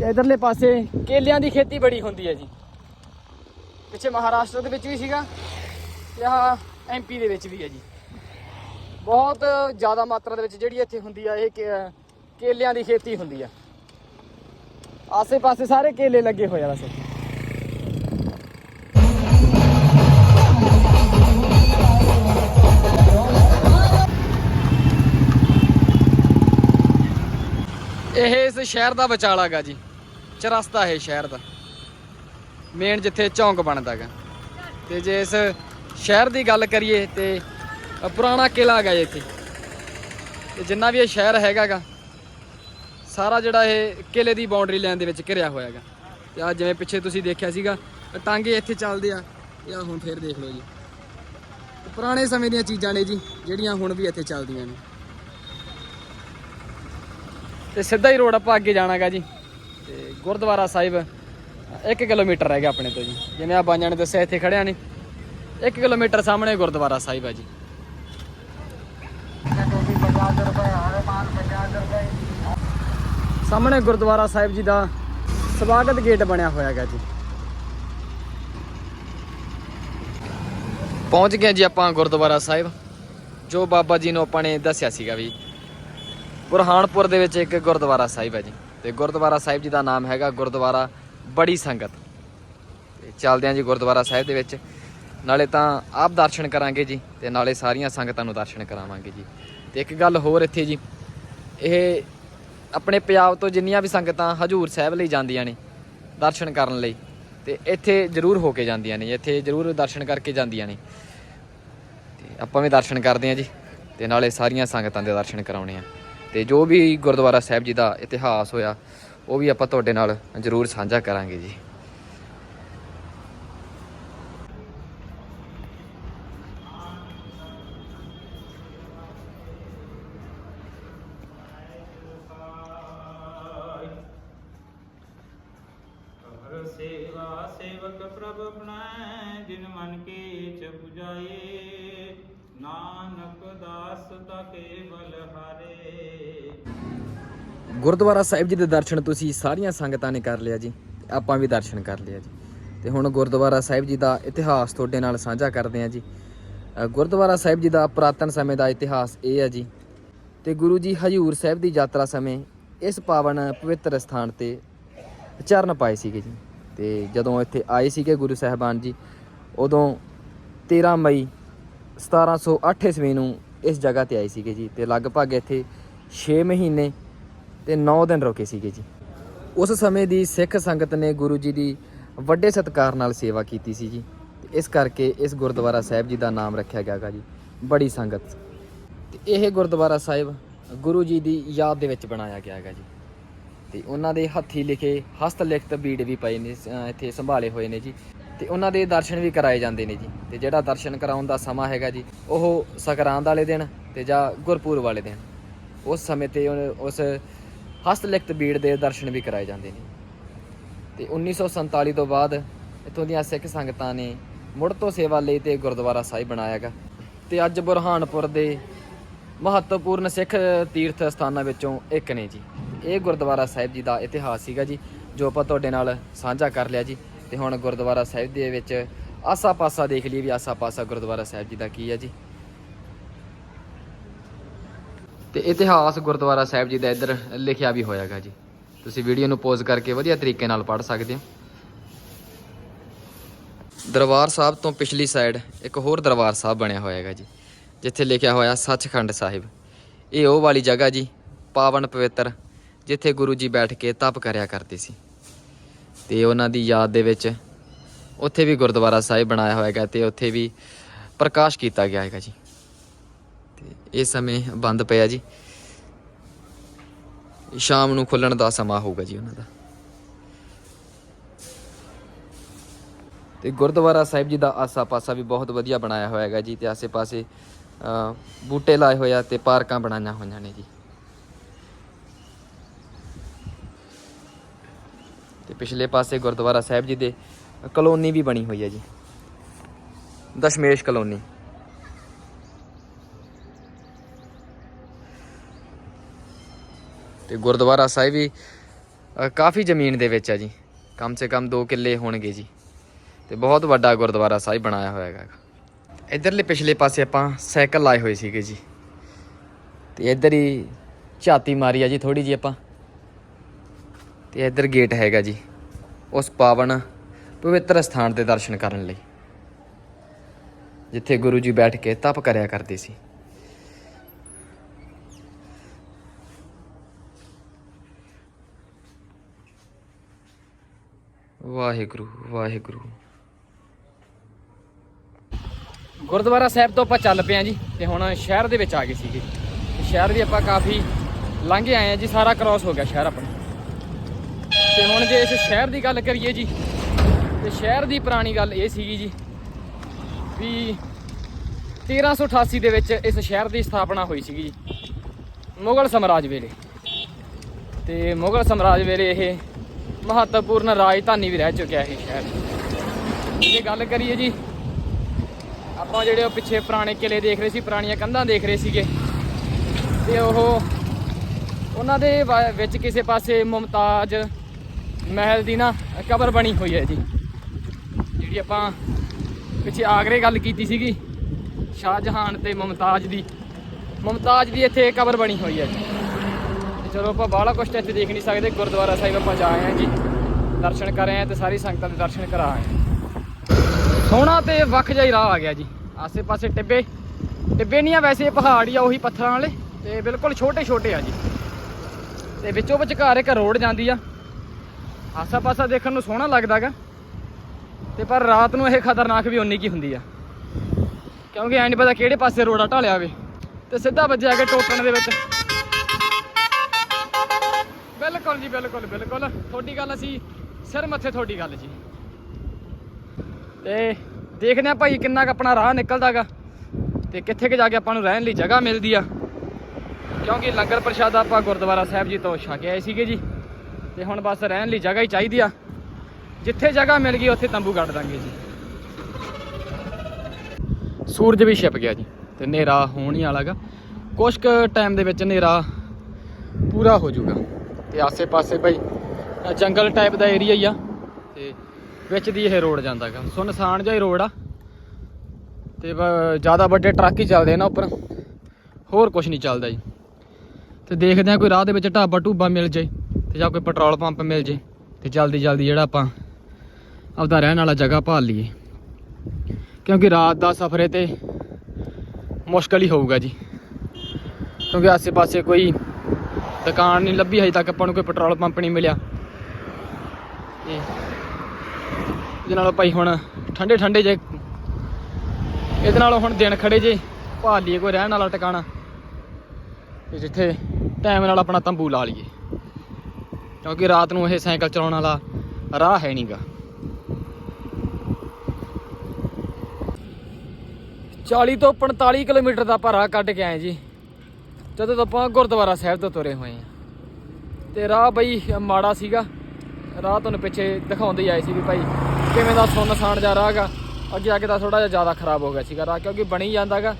ਤੇ ਇਧਰਲੇ ਪਾਸੇ ਕੇਲਿਆਂ ਦੀ ਖੇਤੀ ਬੜੀ ਹੁੰਦੀ ਹੈ ਜੀ। ਪਿੱਛੇ ਮਹਾਰਾਸ਼ਟਰ ਦੇ ਵਿੱਚ ਵੀ ਸੀਗਾ ਤੇ ਆਹ ਐਮਪੀ ਦੇ ਵਿੱਚ ਵੀ ਹੈ ਜੀ। ਬਹੁਤ ਜ਼ਿਆਦਾ ਮਾਤਰਾ ਦੇ ਵਿੱਚ ਜਿਹੜੀ ਇੱਥੇ ਹੁੰਦੀ ਆ, ਇਹ ਕੇਲਿਆਂ ਦੀ ਖੇਤੀ ਹੁੰਦੀ ਆ। ਆਸੇ ਪਾਸੇ ਸਾਰੇ ਕੇਲੇ ਲੱਗੇ ਹੋਏ ਆ ਵੈਸੇ ਇਹ ਇਸ ਸ਼ਹਿਰ ਦਾ ਵਿਚਾਲਾਗਾ ਜੀ। ਚਰਸਤਾ ਹੈ ਸ਼ਹਿਰ ਦਾ। ਮੇਨ ਜਿੱਥੇ ਚੌਂਕ ਬਣਦਾਗਾ ਤੇ ਜੇ ਇਸ ਸ਼ਹਿਰ ਦੀ ਗੱਲ ਕਰੀਏ ਤੇ ਪੁਰਾਣਾ ਕਿਲਾ ਹੈਗਾ ਜੀ ਇੱਥੇ। ਤੇ ਜਿੰਨਾ ਵੀ ਇਹ ਸ਼ਹਿਰ ਹੈਗਾਗਾ ਸਾਰਾ ਜਿਹੜਾ ਇਹ ਕਿਲੇ ਦੀ ਬਾਉਂਡਰੀ ਲਾਈਨ ਦੇ ਵਿੱਚ ਘਿਰਿਆ ਹੋਇਆ ਹੈਗਾ। ਤੇ ਆ ਜਿਵੇਂ ਪਿੱਛੇ ਤੁਸੀਂ ਦੇਖਿਆ ਸੀਗਾ, ਟਾਂਗੇ ਇੱਥੇ ਚੱਲਦੇ ਆ, ਇਹ ਹੁਣ ਫੇਰ ਦੇਖ ਲਓ ਜੀ। ਪੁਰਾਣੇ ਸਮੇਂ ਦੀਆਂ ਚੀਜ਼ਾਂ ਨੇ ਜੀ, ਜਿਹੜੀਆਂ ਹੁਣ ਵੀ ਇੱਥੇ ਚੱਲਦੀਆਂ ਨੇ। ਤੇ ਸਿੱਧਾ ਹੀ ਰੋਡ ਆਪਾਂ ਅੱਗੇ ਜਾਣਾਗਾ ਜੀ। ਤੇ ਗੁਰਦੁਆਰਾ ਸਾਹਿਬ 1 ਕਿਲੋਮੀਟਰ ਰਹਿ ਗਿਆ ਆਪਣੇ ਤੋਂ ਜੀ। ਜਿਵੇਂ ਆ ਬਾਈਆਂ ਨੇ ਦੱਸਿਆ ਇੱਥੇ ਖੜਿਆ ਨੇ। 1 ਕਿਲੋਮੀਟਰ ਸਾਹਮਣੇ ਗੁਰਦੁਆਰਾ ਸਾਹਿਬ ਹੈ ਜੀ। ਸਾਹਮਣੇ ਗੁਰਦੁਆਰਾ ਸਾਹਿਬ ਜੀ ਦਾ ਸਵਾਗਤ ਗੇਟ ਬਣਿਆ ਹੋਇਆ ਹੈਗਾ ਜੀ। ਪਹੁੰਚ ਗਏ ਜੀ ਆਪਾਂ ਗੁਰਦੁਆਰਾ ਸਾਹਿਬ। ਜੋ ਬਾਬਾ ਜੀ ਨੂੰ ਆਪਾਂ ਨੇ ਦੱਸਿਆ ਸੀਗਾ ਵੀ ਬੁਰਹਾਨਪੁਰ ਦੇ ਵਿੱਚ ਇੱਕ ਗੁਰਦੁਆਰਾ ਸਾਹਿਬ ਹੈ ਜੀ। ਤੇ ਗੁਰਦੁਆਰਾ ਸਾਹਿਬ ਜੀ ਦਾ ਨਾਮ ਹੈਗਾ ਗੁਰਦੁਆਰਾ ਬੜੀ ਸੰਗਤ। ਤੇ ਚੱਲਦੇ ਹਾਂ ਜੀ ਗੁਰਦੁਆਰਾ ਸਾਹਿਬ ਦੇ ਵਿੱਚ। ਨਾਲੇ ਤਾਂ ਆਪ ਦਰਸ਼ਨ ਕਰਾਂਗੇ ਜੀ ਤੇ ਨਾਲੇ ਸਾਰੀਆਂ ਸੰਗਤਾਂ ਨੂੰ ਦਰਸ਼ਨ ਕਰਾਵਾਂਗੇ ਜੀ। ਤੇ ਇੱਕ ਗੱਲ ਹੋਰ ਇੱਥੇ ਜੀ, ਇਹ ਆਪਣੇ ਪੰਜਾਬ ਤੋਂ ਜਿੰਨੀਆਂ ਵੀ ਸੰਗਤਾਂ ਹਜੂਰ ਸਾਹਿਬ ਲਈ ਜਾਂਦੀਆਂ ਨੇ ਦਰਸ਼ਨ ਕਰਨ ਲਈ ਤੇ ਇੱਥੇ ਜ਼ਰੂਰ ਹੋ ਕੇ ਜਾਂਦੀਆਂ ਨੇ, ਇੱਥੇ ਜ਼ਰੂਰ ਦਰਸ਼ਨ ਕਰਕੇ ਜਾਂਦੀਆਂ ਨੇ। ਤੇ ਆਪਾਂ ਵੀ ਦਰਸ਼ਨ ਕਰਦੇ ਹਾਂ ਜੀ ਤੇ ਨਾਲੇ ਸਾਰੀਆਂ ਸੰਗਤਾਂ ਦੇ ਦਰਸ਼ਨ ਕਰਾਉਣੇ ਆ। ਤੇ ਜੋ ਵੀ ਗੁਰਦੁਆਰਾ ਸਾਹਿਬ ਜੀ ਦਾ ਇਤਿਹਾਸ ਹੋਇਆ, ਉਹ ਵੀ ਆਪਾਂ ਤੁਹਾਡੇ ਨਾਲ ਜ਼ਰੂਰ ਸਾਂਝਾ ਕਰਾਂਗੇ ਜੀ। ਗੁਰਦੁਆਰਾ ਸਾਹਿਬ ਜੀ ਦੇ ਦਰਸ਼ਨ ਤੁਸੀਂ ਸਾਰੀਆਂ ਸੰਗਤਾਂ ਨੇ ਕਰ ਲਿਆ ਜੀ। ਤੇ ਆਪਾਂ ਵੀ ਦਰਸ਼ਨ ਕਰ ਲਿਆ ਜੀ। ਤੇ ਹੁਣ ਗੁਰਦੁਆਰਾ ਸਾਹਿਬ ਜੀ ਦਾ ਇਤਿਹਾਸ ਤੁਹਾਡੇ ਨਾਲ ਸਾਂਝਾ ਕਰਦੇ ਹਾਂ ਜੀ। ਗੁਰਦੁਆਰਾ ਸਾਹਿਬ ਜੀ ਦਾ ਪੁਰਾਤਨ ਸਮੇਂ ਦਾ ਇਤਿਹਾਸ ਇਹ ਹੈ ਜੀ। ਤੇ ਗੁਰੂ ਜੀ ਹਜੂਰ ਸਾਹਿਬ ਦੀ ਯਾਤਰਾ ਸਮੇਂ ਇਸ ਪਾਵਨ ਪਵਿੱਤਰ ਸਥਾਨ ਤੇ ਚਰਨ ਪਾਏ ਸੀਗੇ ਜੀ। ਤੇ ਜਦੋਂ ਇੱਥੇ ਆਏ ਸੀਗੇ ਗੁਰੂ ਸਾਹਿਬਾਨ ਜੀ, ਉਦੋਂ 13 ਮਈ 1708 ਈਸਵੀ ਨੂੰ ਇਸ ਜਗ੍ਹਾ ਤੇ ਆਏ ਸੀਗੇ ਜੀ। ਤੇ ਲਗਭਗ ਇੱਥੇ 6 ਮਹੀਨੇ ਤੇ 9 ਦਿਨ ਰੁਕੇ ਸੀਗੇ ਜੀ। ਉਸ ਸਮੇਂ ਦੀ ਸਿੱਖ ਸੰਗਤ ਨੇ ਗੁਰੂ ਜੀ ਦੀ ਵੱਡੇ ਸਤਿਕਾਰ ਨਾਲ ਸੇਵਾ ਕੀਤੀ ਸੀ ਜੀ। ਤੇ ਇਸ ਕਰਕੇ ਇਸ ਗੁਰਦੁਆਰਾ ਸਾਹਿਬ ਜੀ ਦਾ ਨਾਮ ਰੱਖਿਆ ਗਿਆ ਗਾ ਜੀ। ਬੜੀ ਸੰਗਤ। ਤੇ ਇਹ ਗੁਰਦੁਆਰਾ ਸਾਹਿਬ ਗੁਰੂ ਜੀ ਦੀ ਯਾਦ ਦੇ ਵਿੱਚ ਬਣਾਇਆ ਗਿਆ ਹੈਗਾ ਜੀ। ਤੇ ਉਹਨਾਂ ਦੇ ਹੱਥੀ ਲਿਖੇ ਹਸਤ ਲਿਖਤ ਬੀੜ ਵੀ ਪਏ ਨੇ ਇੱਥੇ ਸੰਭਾਲੇ ਹੋਏ ਨੇ ਜੀ। ਤੇ ਉਹਨਾਂ ਦੇ ਦਰਸ਼ਨ ਵੀ ਕਰਾਏ ਜਾਂਦੇ ਨੇ ਜੀ। ਤੇ ਜਿਹੜਾ ਦਰਸ਼ਨ ਕਰਾਉਣ ਦਾ ਸਮਾਂ ਹੈਗਾ ਜੀ, ਉਹ ਸਕਰਾਂਦ ਵਾਲੇ ਦਿਨ ਤੇ ਜਾਂ ਗੁਰਪੁਰਬ ਵਾਲੇ ਦਿਨ। ਉਸ ਸਮੇਂ ਤੇ ਉਹ- ਉਸ ਹਸਤ ਲਿਖਤ ਬੀੜ ਦੇ ਦਰਸ਼ਨ ਵੀ ਕਰਾਏ ਜਾਂਦੇ ਨੇ। ਤੇ 1947 ਤੋਂ ਬਾਅਦ ਇੱਥੋਂ ਦੀਆਂ ਸਿੱਖ ਸੰਗਤਾਂ ਨੇ ਮੁੜ ਤੋਂ ਸੇਵਾ ਲਈ ਤੇ ਗੁਰਦੁਆਰਾ ਸਾਹਿਬ ਬਣਾਇਆਗਾ। ਤੇ ਅੱਜ ਬੁਰਹਾਨਪੁਰ ਦੇ ਮਹੱਤਵਪੂਰਨ ਸਿੱਖ ਤੀਰਥ ਸਥਾਨਾਂ ਵਿੱਚੋਂ ਇੱਕ ਨੇ ਜੀ। ਇਹ ਗੁਰਦੁਆਰਾ ਸਾਹਿਬ ਜੀ ਦਾ ਇਤਿਹਾਸ ਸੀਗਾ ਜੀ, ਜੋ ਆਪਾਂ ਤੁਹਾਡੇ ਨਾਲ ਸਾਂਝਾ ਕਰ ਲਿਆ ਜੀ। ਤੇ ਹੁਣ ਗੁਰਦੁਆਰਾ ਸਾਹਿਬ ਦੇ ਵਿੱਚ ਆਸਾ ਪਾਸਾ ਦੇਖ ਲਈਏ ਵੀ ਆਸਾ ਪਾਸਾ ਗੁਰਦੁਆਰਾ ਸਾਹਿਬ ਜੀ ਦਾ ਕੀ ਹੈ ਜੀ। ਤੇ ਇਤਿਹਾਸ ਗੁਰਦੁਆਰਾ ਸਾਹਿਬ ਜੀ ਦਾ ਇੱਧਰ ਲਿਖਿਆ ਵੀ ਹੋਇਆਗਾ ਜੀ। ਤੁਸੀਂ ਵੀਡੀਓ ਨੂੰ ਪੋਜ਼ ਕਰਕੇ ਵਧੀਆ ਤਰੀਕੇ ਨਾਲ ਪੜ੍ਹ ਸਕਦੇ ਹੋ। ਦਰਬਾਰ ਸਾਹਿਬ ਤੋਂ ਪਿਛਲੀ ਸਾਈਡ ਇੱਕ ਹੋਰ ਦਰਬਾਰ ਸਾਹਿਬ ਬਣਿਆ ਹੋਇਆ ਹੈਗਾ ਜੀ, ਜਿੱਥੇ ਲਿਖਿਆ ਹੋਇਆ ਸੱਚਖੰਡ ਸਾਹਿਬ। ਇਹ ਉਹ ਵਾਲੀ ਜਗ੍ਹਾ ਜੀ, ਪਾਵਨ ਪਵਿੱਤਰ, ਜਿੱਥੇ ਗੁਰੂ ਜੀ ਬੈਠ ਕੇ ਤਪ ਕਰਿਆ ਕਰਦੇ ਸੀ। ਤੇ ਉਹਨਾਂ ਦੀ ਯਾਦ ਦੇ ਵਿੱਚ ਉੱਥੇ ਵੀ ਗੁਰਦੁਆਰਾ ਸਾਹਿਬ ਬਣਾਇਆ ਹੋਇਆ ਹੈਗਾ ਤੇ ਉੱਥੇ ਵੀ ਪ੍ਰਕਾਸ਼ ਕੀਤਾ ਗਿਆ ਹੈਗਾ ਜੀ। ਤੇ ਇਹ ਸਮੇਂ ਬੰਦ ਪਿਆ ਜੀ। ਸ਼ਾਮ ਨੂੰ ਖੁੱਲਣ ਦਾ ਸਮਾਂ ਹੋਊਗਾ ਜੀ ਉਹਨਾਂ ਦਾ। ਤੇ ਗੁਰਦੁਆਰਾ ਸਾਹਿਬ ਜੀ ਦਾ ਆਸਾ-ਪਾਸਾ ਵੀ ਬਹੁਤ ਵਧੀਆ ਬਣਾਇਆ ਹੋਇਆ ਹੈਗਾ ਜੀ ਤੇ ਆਸੇ-ਪਾਸੇ ਬੂਟੇ ਲਾਏ ਹੋਏ ਆ ਤੇ ਪਾਰਕਾਂ ਬਣਾਈਆਂ ਹੋਈਆਂ ਨੇ ਜੀ। ਤੇ ਪਿਛਲੇ ਪਾਸੇ ਗੁਰਦੁਆਰਾ ਸਾਹਿਬ ਜੀ ਦੇ ਕਲੋਨੀ ਵੀ ਬਣੀ ਹੋਈ ਹੈ ਜੀ। ਦਸ਼ਮੇਸ਼ ਕਲੋਨੀ। ਤੇ ਗੁਰਦੁਆਰਾ ਸਾਹਿਬ ਵੀ ਕਾਫੀ ਜ਼ਮੀਨ ਦੇ ਵਿੱਚ ਆ ਜੀ। ਕਮ ਸੇ ਕਮ 2 ਕਿੱਲੇ ਹੋਣਗੇ ਜੀ। ਤੇ ਬਹੁਤ ਵੱਡਾ ਗੁਰਦੁਆਰਾ ਸਾਹਿਬ ਬਣਾਇਆ ਹੋਇਆ ਹੈਗਾ ਇਧਰਲੇ ਪਿਛਲੇ ਪਾਸੇ ਆਪਾਂ ਸਾਈਕਲ ਲਾਏ ਹੋਏ ਸੀਗੇ ਜੀ। ਤੇ ਇੱਧਰ ਹੀ ਝਾਤੀ ਮਾਰੀ ਆ ਜੀ ਥੋੜੀ ਜੀ ਆਪਾਂ। ਤੇ ਇੱਧਰ ਗੇਟ ਹੈਗਾ ਜੀ, ਉਸ ਪਾਵਨ ਪਵਿੱਤਰ ਸਥਾਨ ਦੇ ਦਰਸ਼ਨ ਕਰਨ ਲਈ। ਜਿੱਥੇ ਗੁਰੂ ਜੀ ਬੈਠ ਕੇ ਤਪ ਕਰਿਆ ਕਰਦੇ ਸੀ। ਵਾਹਿਗੁਰੂ ਵਾਹਿਗੁਰੂ। ਗੁਰਦੁਆਰਾ ਸਾਹਿਬ ਤੋਂ ਆਪਾਂ ਚੱਲ ਪਏ ਆ ਜੀ ਤੇ ਹੁਣ ਸ਼ਹਿਰ ਦੇ ਵਿੱਚ ਆ ਗਏ ਸੀਗੇ। ਤੇ ਸ਼ਹਿਰ ਵੀ ਆਪਾਂ ਕਾਫੀ ਲੰਘੇ ਆਏ ਆ ਜੀ, ਸਾਰਾ ਕ੍ਰਾਸ ਹੋ ਗਿਆ ਸ਼ਹਿਰ ਆਪਣਾ। ਤੇ ਹੁਣ ਜੇ ਇਸ ਸ਼ਹਿਰ ਦੀ ਗੱਲ ਕਰੀਏ ਜੀ, ਤੇ ਸ਼ਹਿਰ ਦੀ ਪੁਰਾਣੀ ਗੱਲ ਇਹ ਸੀਗੀ ਜੀ ਵੀ 1388 ਦੇ ਵਿੱਚ ਇਸ ਸ਼ਹਿਰ ਦੀ ਸਥਾਪਨਾ ਹੋਈ ਸੀਗੀ ਜੀ, ਮੁਗਲ ਸਮਰਾਜ ਵੇਲੇ। ਤੇ ਮੁਗਲ ਸਮਰਾਜ ਵੇਲੇ ਇਹ ਮਹੱਤਵਪੂਰਨ ਰਾਜਧਾਨੀ ਵੀ ਰਹਿ ਚੁੱਕਿਆ ਇਹ ਸ਼ਹਿਰ। ਜੇ ਗੱਲ ਕਰੀਏ ਜੀ, ਆਪਾਂ ਜਿਹੜੇ ਉਹ ਪਿੱਛੇ ਪੁਰਾਣੇ ਕਿਲੇ ਦੇਖ ਰਹੇ ਸੀ, ਪੁਰਾਣੀਆਂ ਕੰਧਾਂ ਦੇਖ ਰਹੇ ਸੀਗੇ, ਤੇ ਉਹ ਉਹਨਾਂ ਦੇ ਵਾ- ਵਿੱਚ ਕਿਸੇ ਪਾਸੇ ਮੁਮਤਾਜ ਮਹਿਲ ਦੀ ਨਾ ਕਬਰ ਬਣੀ ਹੋਈ ਹੈ ਜੀ। ਜਿਹੜੀ ਆਪਾਂ ਪਿੱਛੇ ਆਗਰੇ ਗੱਲ ਕੀਤੀ ਸੀਗੀ ਸ਼ਾਹਜਹਾਨ ਤੇ ਮੁਮਤਾਜ ਦੀ। ਮੁਮਤਾਜ ਦੀ ਇੱਥੇ ਕਬਰ ਬਣੀ ਹੋਈ ਹੈ ਜੀ। ਚਲੋ ਆਪਾਂ ਬਾਹਲਾ ਕੁਛ ਤਾਂ ਇੱਥੇ ਦੇਖ ਨਹੀਂ ਸਕਦੇ, ਗੁਰਦੁਆਰਾ ਸਾਹਿਬ ਆਪਾਂ ਜਾ ਆਏ ਹਾਂ ਜੀ। ਦਰਸ਼ਨ ਕਰ ਆਏ ਹਾਂ ਤੇ ਸਾਰੀ ਸੰਗਤਾਂ ਦੇ ਦਰਸ਼ਨ ਕਰਾ ਆਏ ਹਾਂ। ਸੋਹਣਾ ਤੇ ਵੱਖ ਜਿਹਾ ਹੀ ਰਾਹ ਆ ਗਿਆ ਜੀ ਆਸੇ ਪਾਸੇ ਟਿੱਬੇ। ਟਿੱਬੇ ਨਹੀਂ ਆ ਵੈਸੇ, ਪਹਾੜ ਹੀ ਆ ਉਹੀ ਪੱਥਰਾਂ ਵਾਲੇ, ਤੇ ਬਿਲਕੁਲ ਛੋਟੇ ਛੋਟੇ ਆ ਜੀ। ਤੇ ਵਿੱਚੋਂ ਵਿਚਕਾਰ ਇੱਕ ਰੋਡ ਜਾਂਦੀ ਆ। ਆਸਾ ਪਾਸਾ ਦੇਖਣ ਨੂੰ ਸੋਹਣਾ ਲੱਗਦਾਗਾ ਤੇ ਪਰ ਰਾਤ ਨੂੰ ਇਹ ਖਤਰਨਾਕ ਵੀ ਉਨੀ ਕੀ ਹੁੰਦੀ ਆ। ਕਿਉਂਕਿ ਐਂ ਨਹੀਂ ਪਤਾ ਕਿਹੜੇ ਪਾਸੇ ਰੋੜਾ ਢਾਲਿਆ ਵੇ ਤੇ ਸਿੱਧਾ ਵੱਜਿਆ ਕੇ ਟੋਟਣ ਦੇ ਵਿੱਚ। ਬਿਲਕੁਲ ਜੀ, ਬਿਲਕੁਲ ਬਿਲਕੁਲ। ਤੁਹਾਡੀ ਗੱਲ ਅਸੀਂ ਸਿਰ ਮੱਥੇ ਤੁਹਾਡੀ ਗੱਲ ਜੀ। ਤੇ ਦੇਖਦੇ ਆ ਭਾਈ ਕਿੰਨਾ ਕੁ ਆਪਣਾ ਰਾਹ ਨਿਕਲਦਾਗਾ ਤੇ ਕਿੱਥੇ ਕਿ ਜਾ ਕੇ ਆਪਾਂ ਨੂੰ ਰਹਿਣ ਲਈ ਜਗ੍ਹਾ ਮਿਲਦੀ ਆ। ਕਿਉਂਕਿ ਲੰਗਰ ਪ੍ਰਸ਼ਾਦ ਆਪਾਂ ਗੁਰਦੁਆਰਾ ਸਾਹਿਬ ਜੀ ਤੋਂ ਛਕ ਆਏ ਸੀਗੇ ਜੀ। ਤੇ ਹੁਣ ਬਸ ਰਹਿਣ ਲਈ ਜਗ੍ਹਾ ਹੀ ਚਾਹੀਦੀ ਆ। ਜਿੱਥੇ ਜਗ੍ਹਾ ਮਿਲ ਗਈ, ਉੱਥੇ ਤੰਬੂ ਗੱਡ ਦਾਂਗੇ ਜੀ। ਸੂਰਜ ਵੀ ਛਿਪ ਗਿਆ ਜੀ ਤੇ ਹਨੇਰਾ ਹੋਣ ਹੀ ਵਾਲਾਗਾ ਕੁਛ ਕੁ ਟਾਈਮ ਦੇ ਵਿੱਚ ਹਨੇਰਾ ਪੂਰਾ ਹੋ ਜਾਊਗਾ। ਤੇ ਆਸੇ-ਪਾਸੇ ਬਈ ਜੰਗਲ ਟਾਈਪ ਦਾ ਏਰੀਆ ਹੀ ਆ। ਤੇ ਵਿੱਚ ਦੀ ਇਹ ਰੋਡ ਜਾਂਦਾ ਜਾਂਦਾਗਾ ਸੁਨਸਾਨ ਜਿਹਾ ਹੀ ਰੋਡ ਆ। ਤੇ ਜ਼ਿਆਦਾ ਵੱਡੇ ਟਰੱਕ ਹੀ ਚੱਲਦੇ ਨਾ ਉੱਪਰ। ਹੋਰ ਕੁਝ ਨਹੀਂ ਚੱਲਦਾ ਜੀ। ਤੇ ਦੇਖਦੇ ਆ ਕੋਈ ਰਾਹ ਦੇ ਵਿੱਚ ਢਾਬਾ ਢੂਬਾ ਮਿਲ ਜੇ ਤੇ ਜਾਂ ਕੋਈ ਪੈਟਰੋਲ ਪੰਪ ਮਿਲ ਜੇ ਤੇ ਜਲਦੀ ਜਲਦੀ ਜਿਹੜਾ ਆਪਾਂ ਆਪਦਾ ਰਹਿਣ ਵਾਲਾ ਜਗ੍ਹਾ ਭਾਲ ਲਈਏ। ਕਿਉਂਕਿ ਰਾਤ ਦਾ ਸਫ਼ਰ ਹੈ ਤੇ ਮੁਸ਼ਕਲ ਹੀ ਹੋਊਗਾ ਜੀ। ਕਿਉਂਕਿ ਆਸੇ-ਪਾਸੇ ਕੋਈ ਦੁਕਾਨ ਨਹੀਂ ਲੱਭੀ ਹਜੇ ਤੱਕ ਆਪਾਂ ਨੂੰ ਕੋਈ ਪੈਟਰੋਲ ਪੰਪ ਨਹੀਂ ਮਿਲਿਆ। ਤੇ ਇਹਦੇ ਨਾਲੋਂ ਭਾਈ ਹੁਣ ਠੰਡੇ ਠੰਡੇ ਜੇ। ਇਹਦੇ ਨਾਲੋਂ ਹੁਣ ਦਿਨ ਖੜੇ ਜੇ। ਭਾਲ ਲਈਏ ਕੋਈ ਰਹਿਣ ਵਾਲਾ ਟਿਕਾਣਾ। ਤੇ ਜਿੱਥੇ ਟਾਈਮ ਨਾਲ ਆਪਣਾ ਤੰਬੂ ਲਾ ਲਈਏ। ਕਿਉਂਕਿ ਰਾਤ ਨੂੰ ਇਹ ਸਾਈਕਲ ਚਲਾਉਣ ਵਾਲਾ ਰਾਹ ਹੈ ਨਹੀਂਗਾ 40 ਤੋਂ 45 ਕਿਲੋਮੀਟਰ ਦਾ ਆਪਾਂ ਰਾਹ ਕੱਢ ਕੇ ਆਏ ਜੀ। ਜਦੋਂ ਤੋਂ ਆਪਾਂ ਗੁਰਦੁਆਰਾ ਸਾਹਿਬ ਤੋਂ ਤੁਰੇ ਹੋਏ ਆ ਤੇ ਰਾਹ ਬਈ, ਮਾੜਾ ਸੀਗਾ। ਰਾਹ ਤੁਹਾਨੂੰ ਪਿੱਛੇ ਦਿਖਾਉਂਦੇ ਹੀ ਆਏ ਸੀ ਵੀ ਭਾਈ ਕਿਵੇਂ ਦਾ ਸੁੰਨਸਾਨ ਜਾ ਰਾਹ ਗਾ ਅੱਗੇ ਆ ਕੇ ਤਾਂ ਥੋੜਾ ਜਿਹਾ ਜ਼ਿਆਦਾ ਖਰਾਬ ਹੋ ਗਿਆ ਸੀਗਾ ਰਾਹ, ਕਿਉਂਕਿ ਬਣੀ ਜਾਂਦਾਗਾ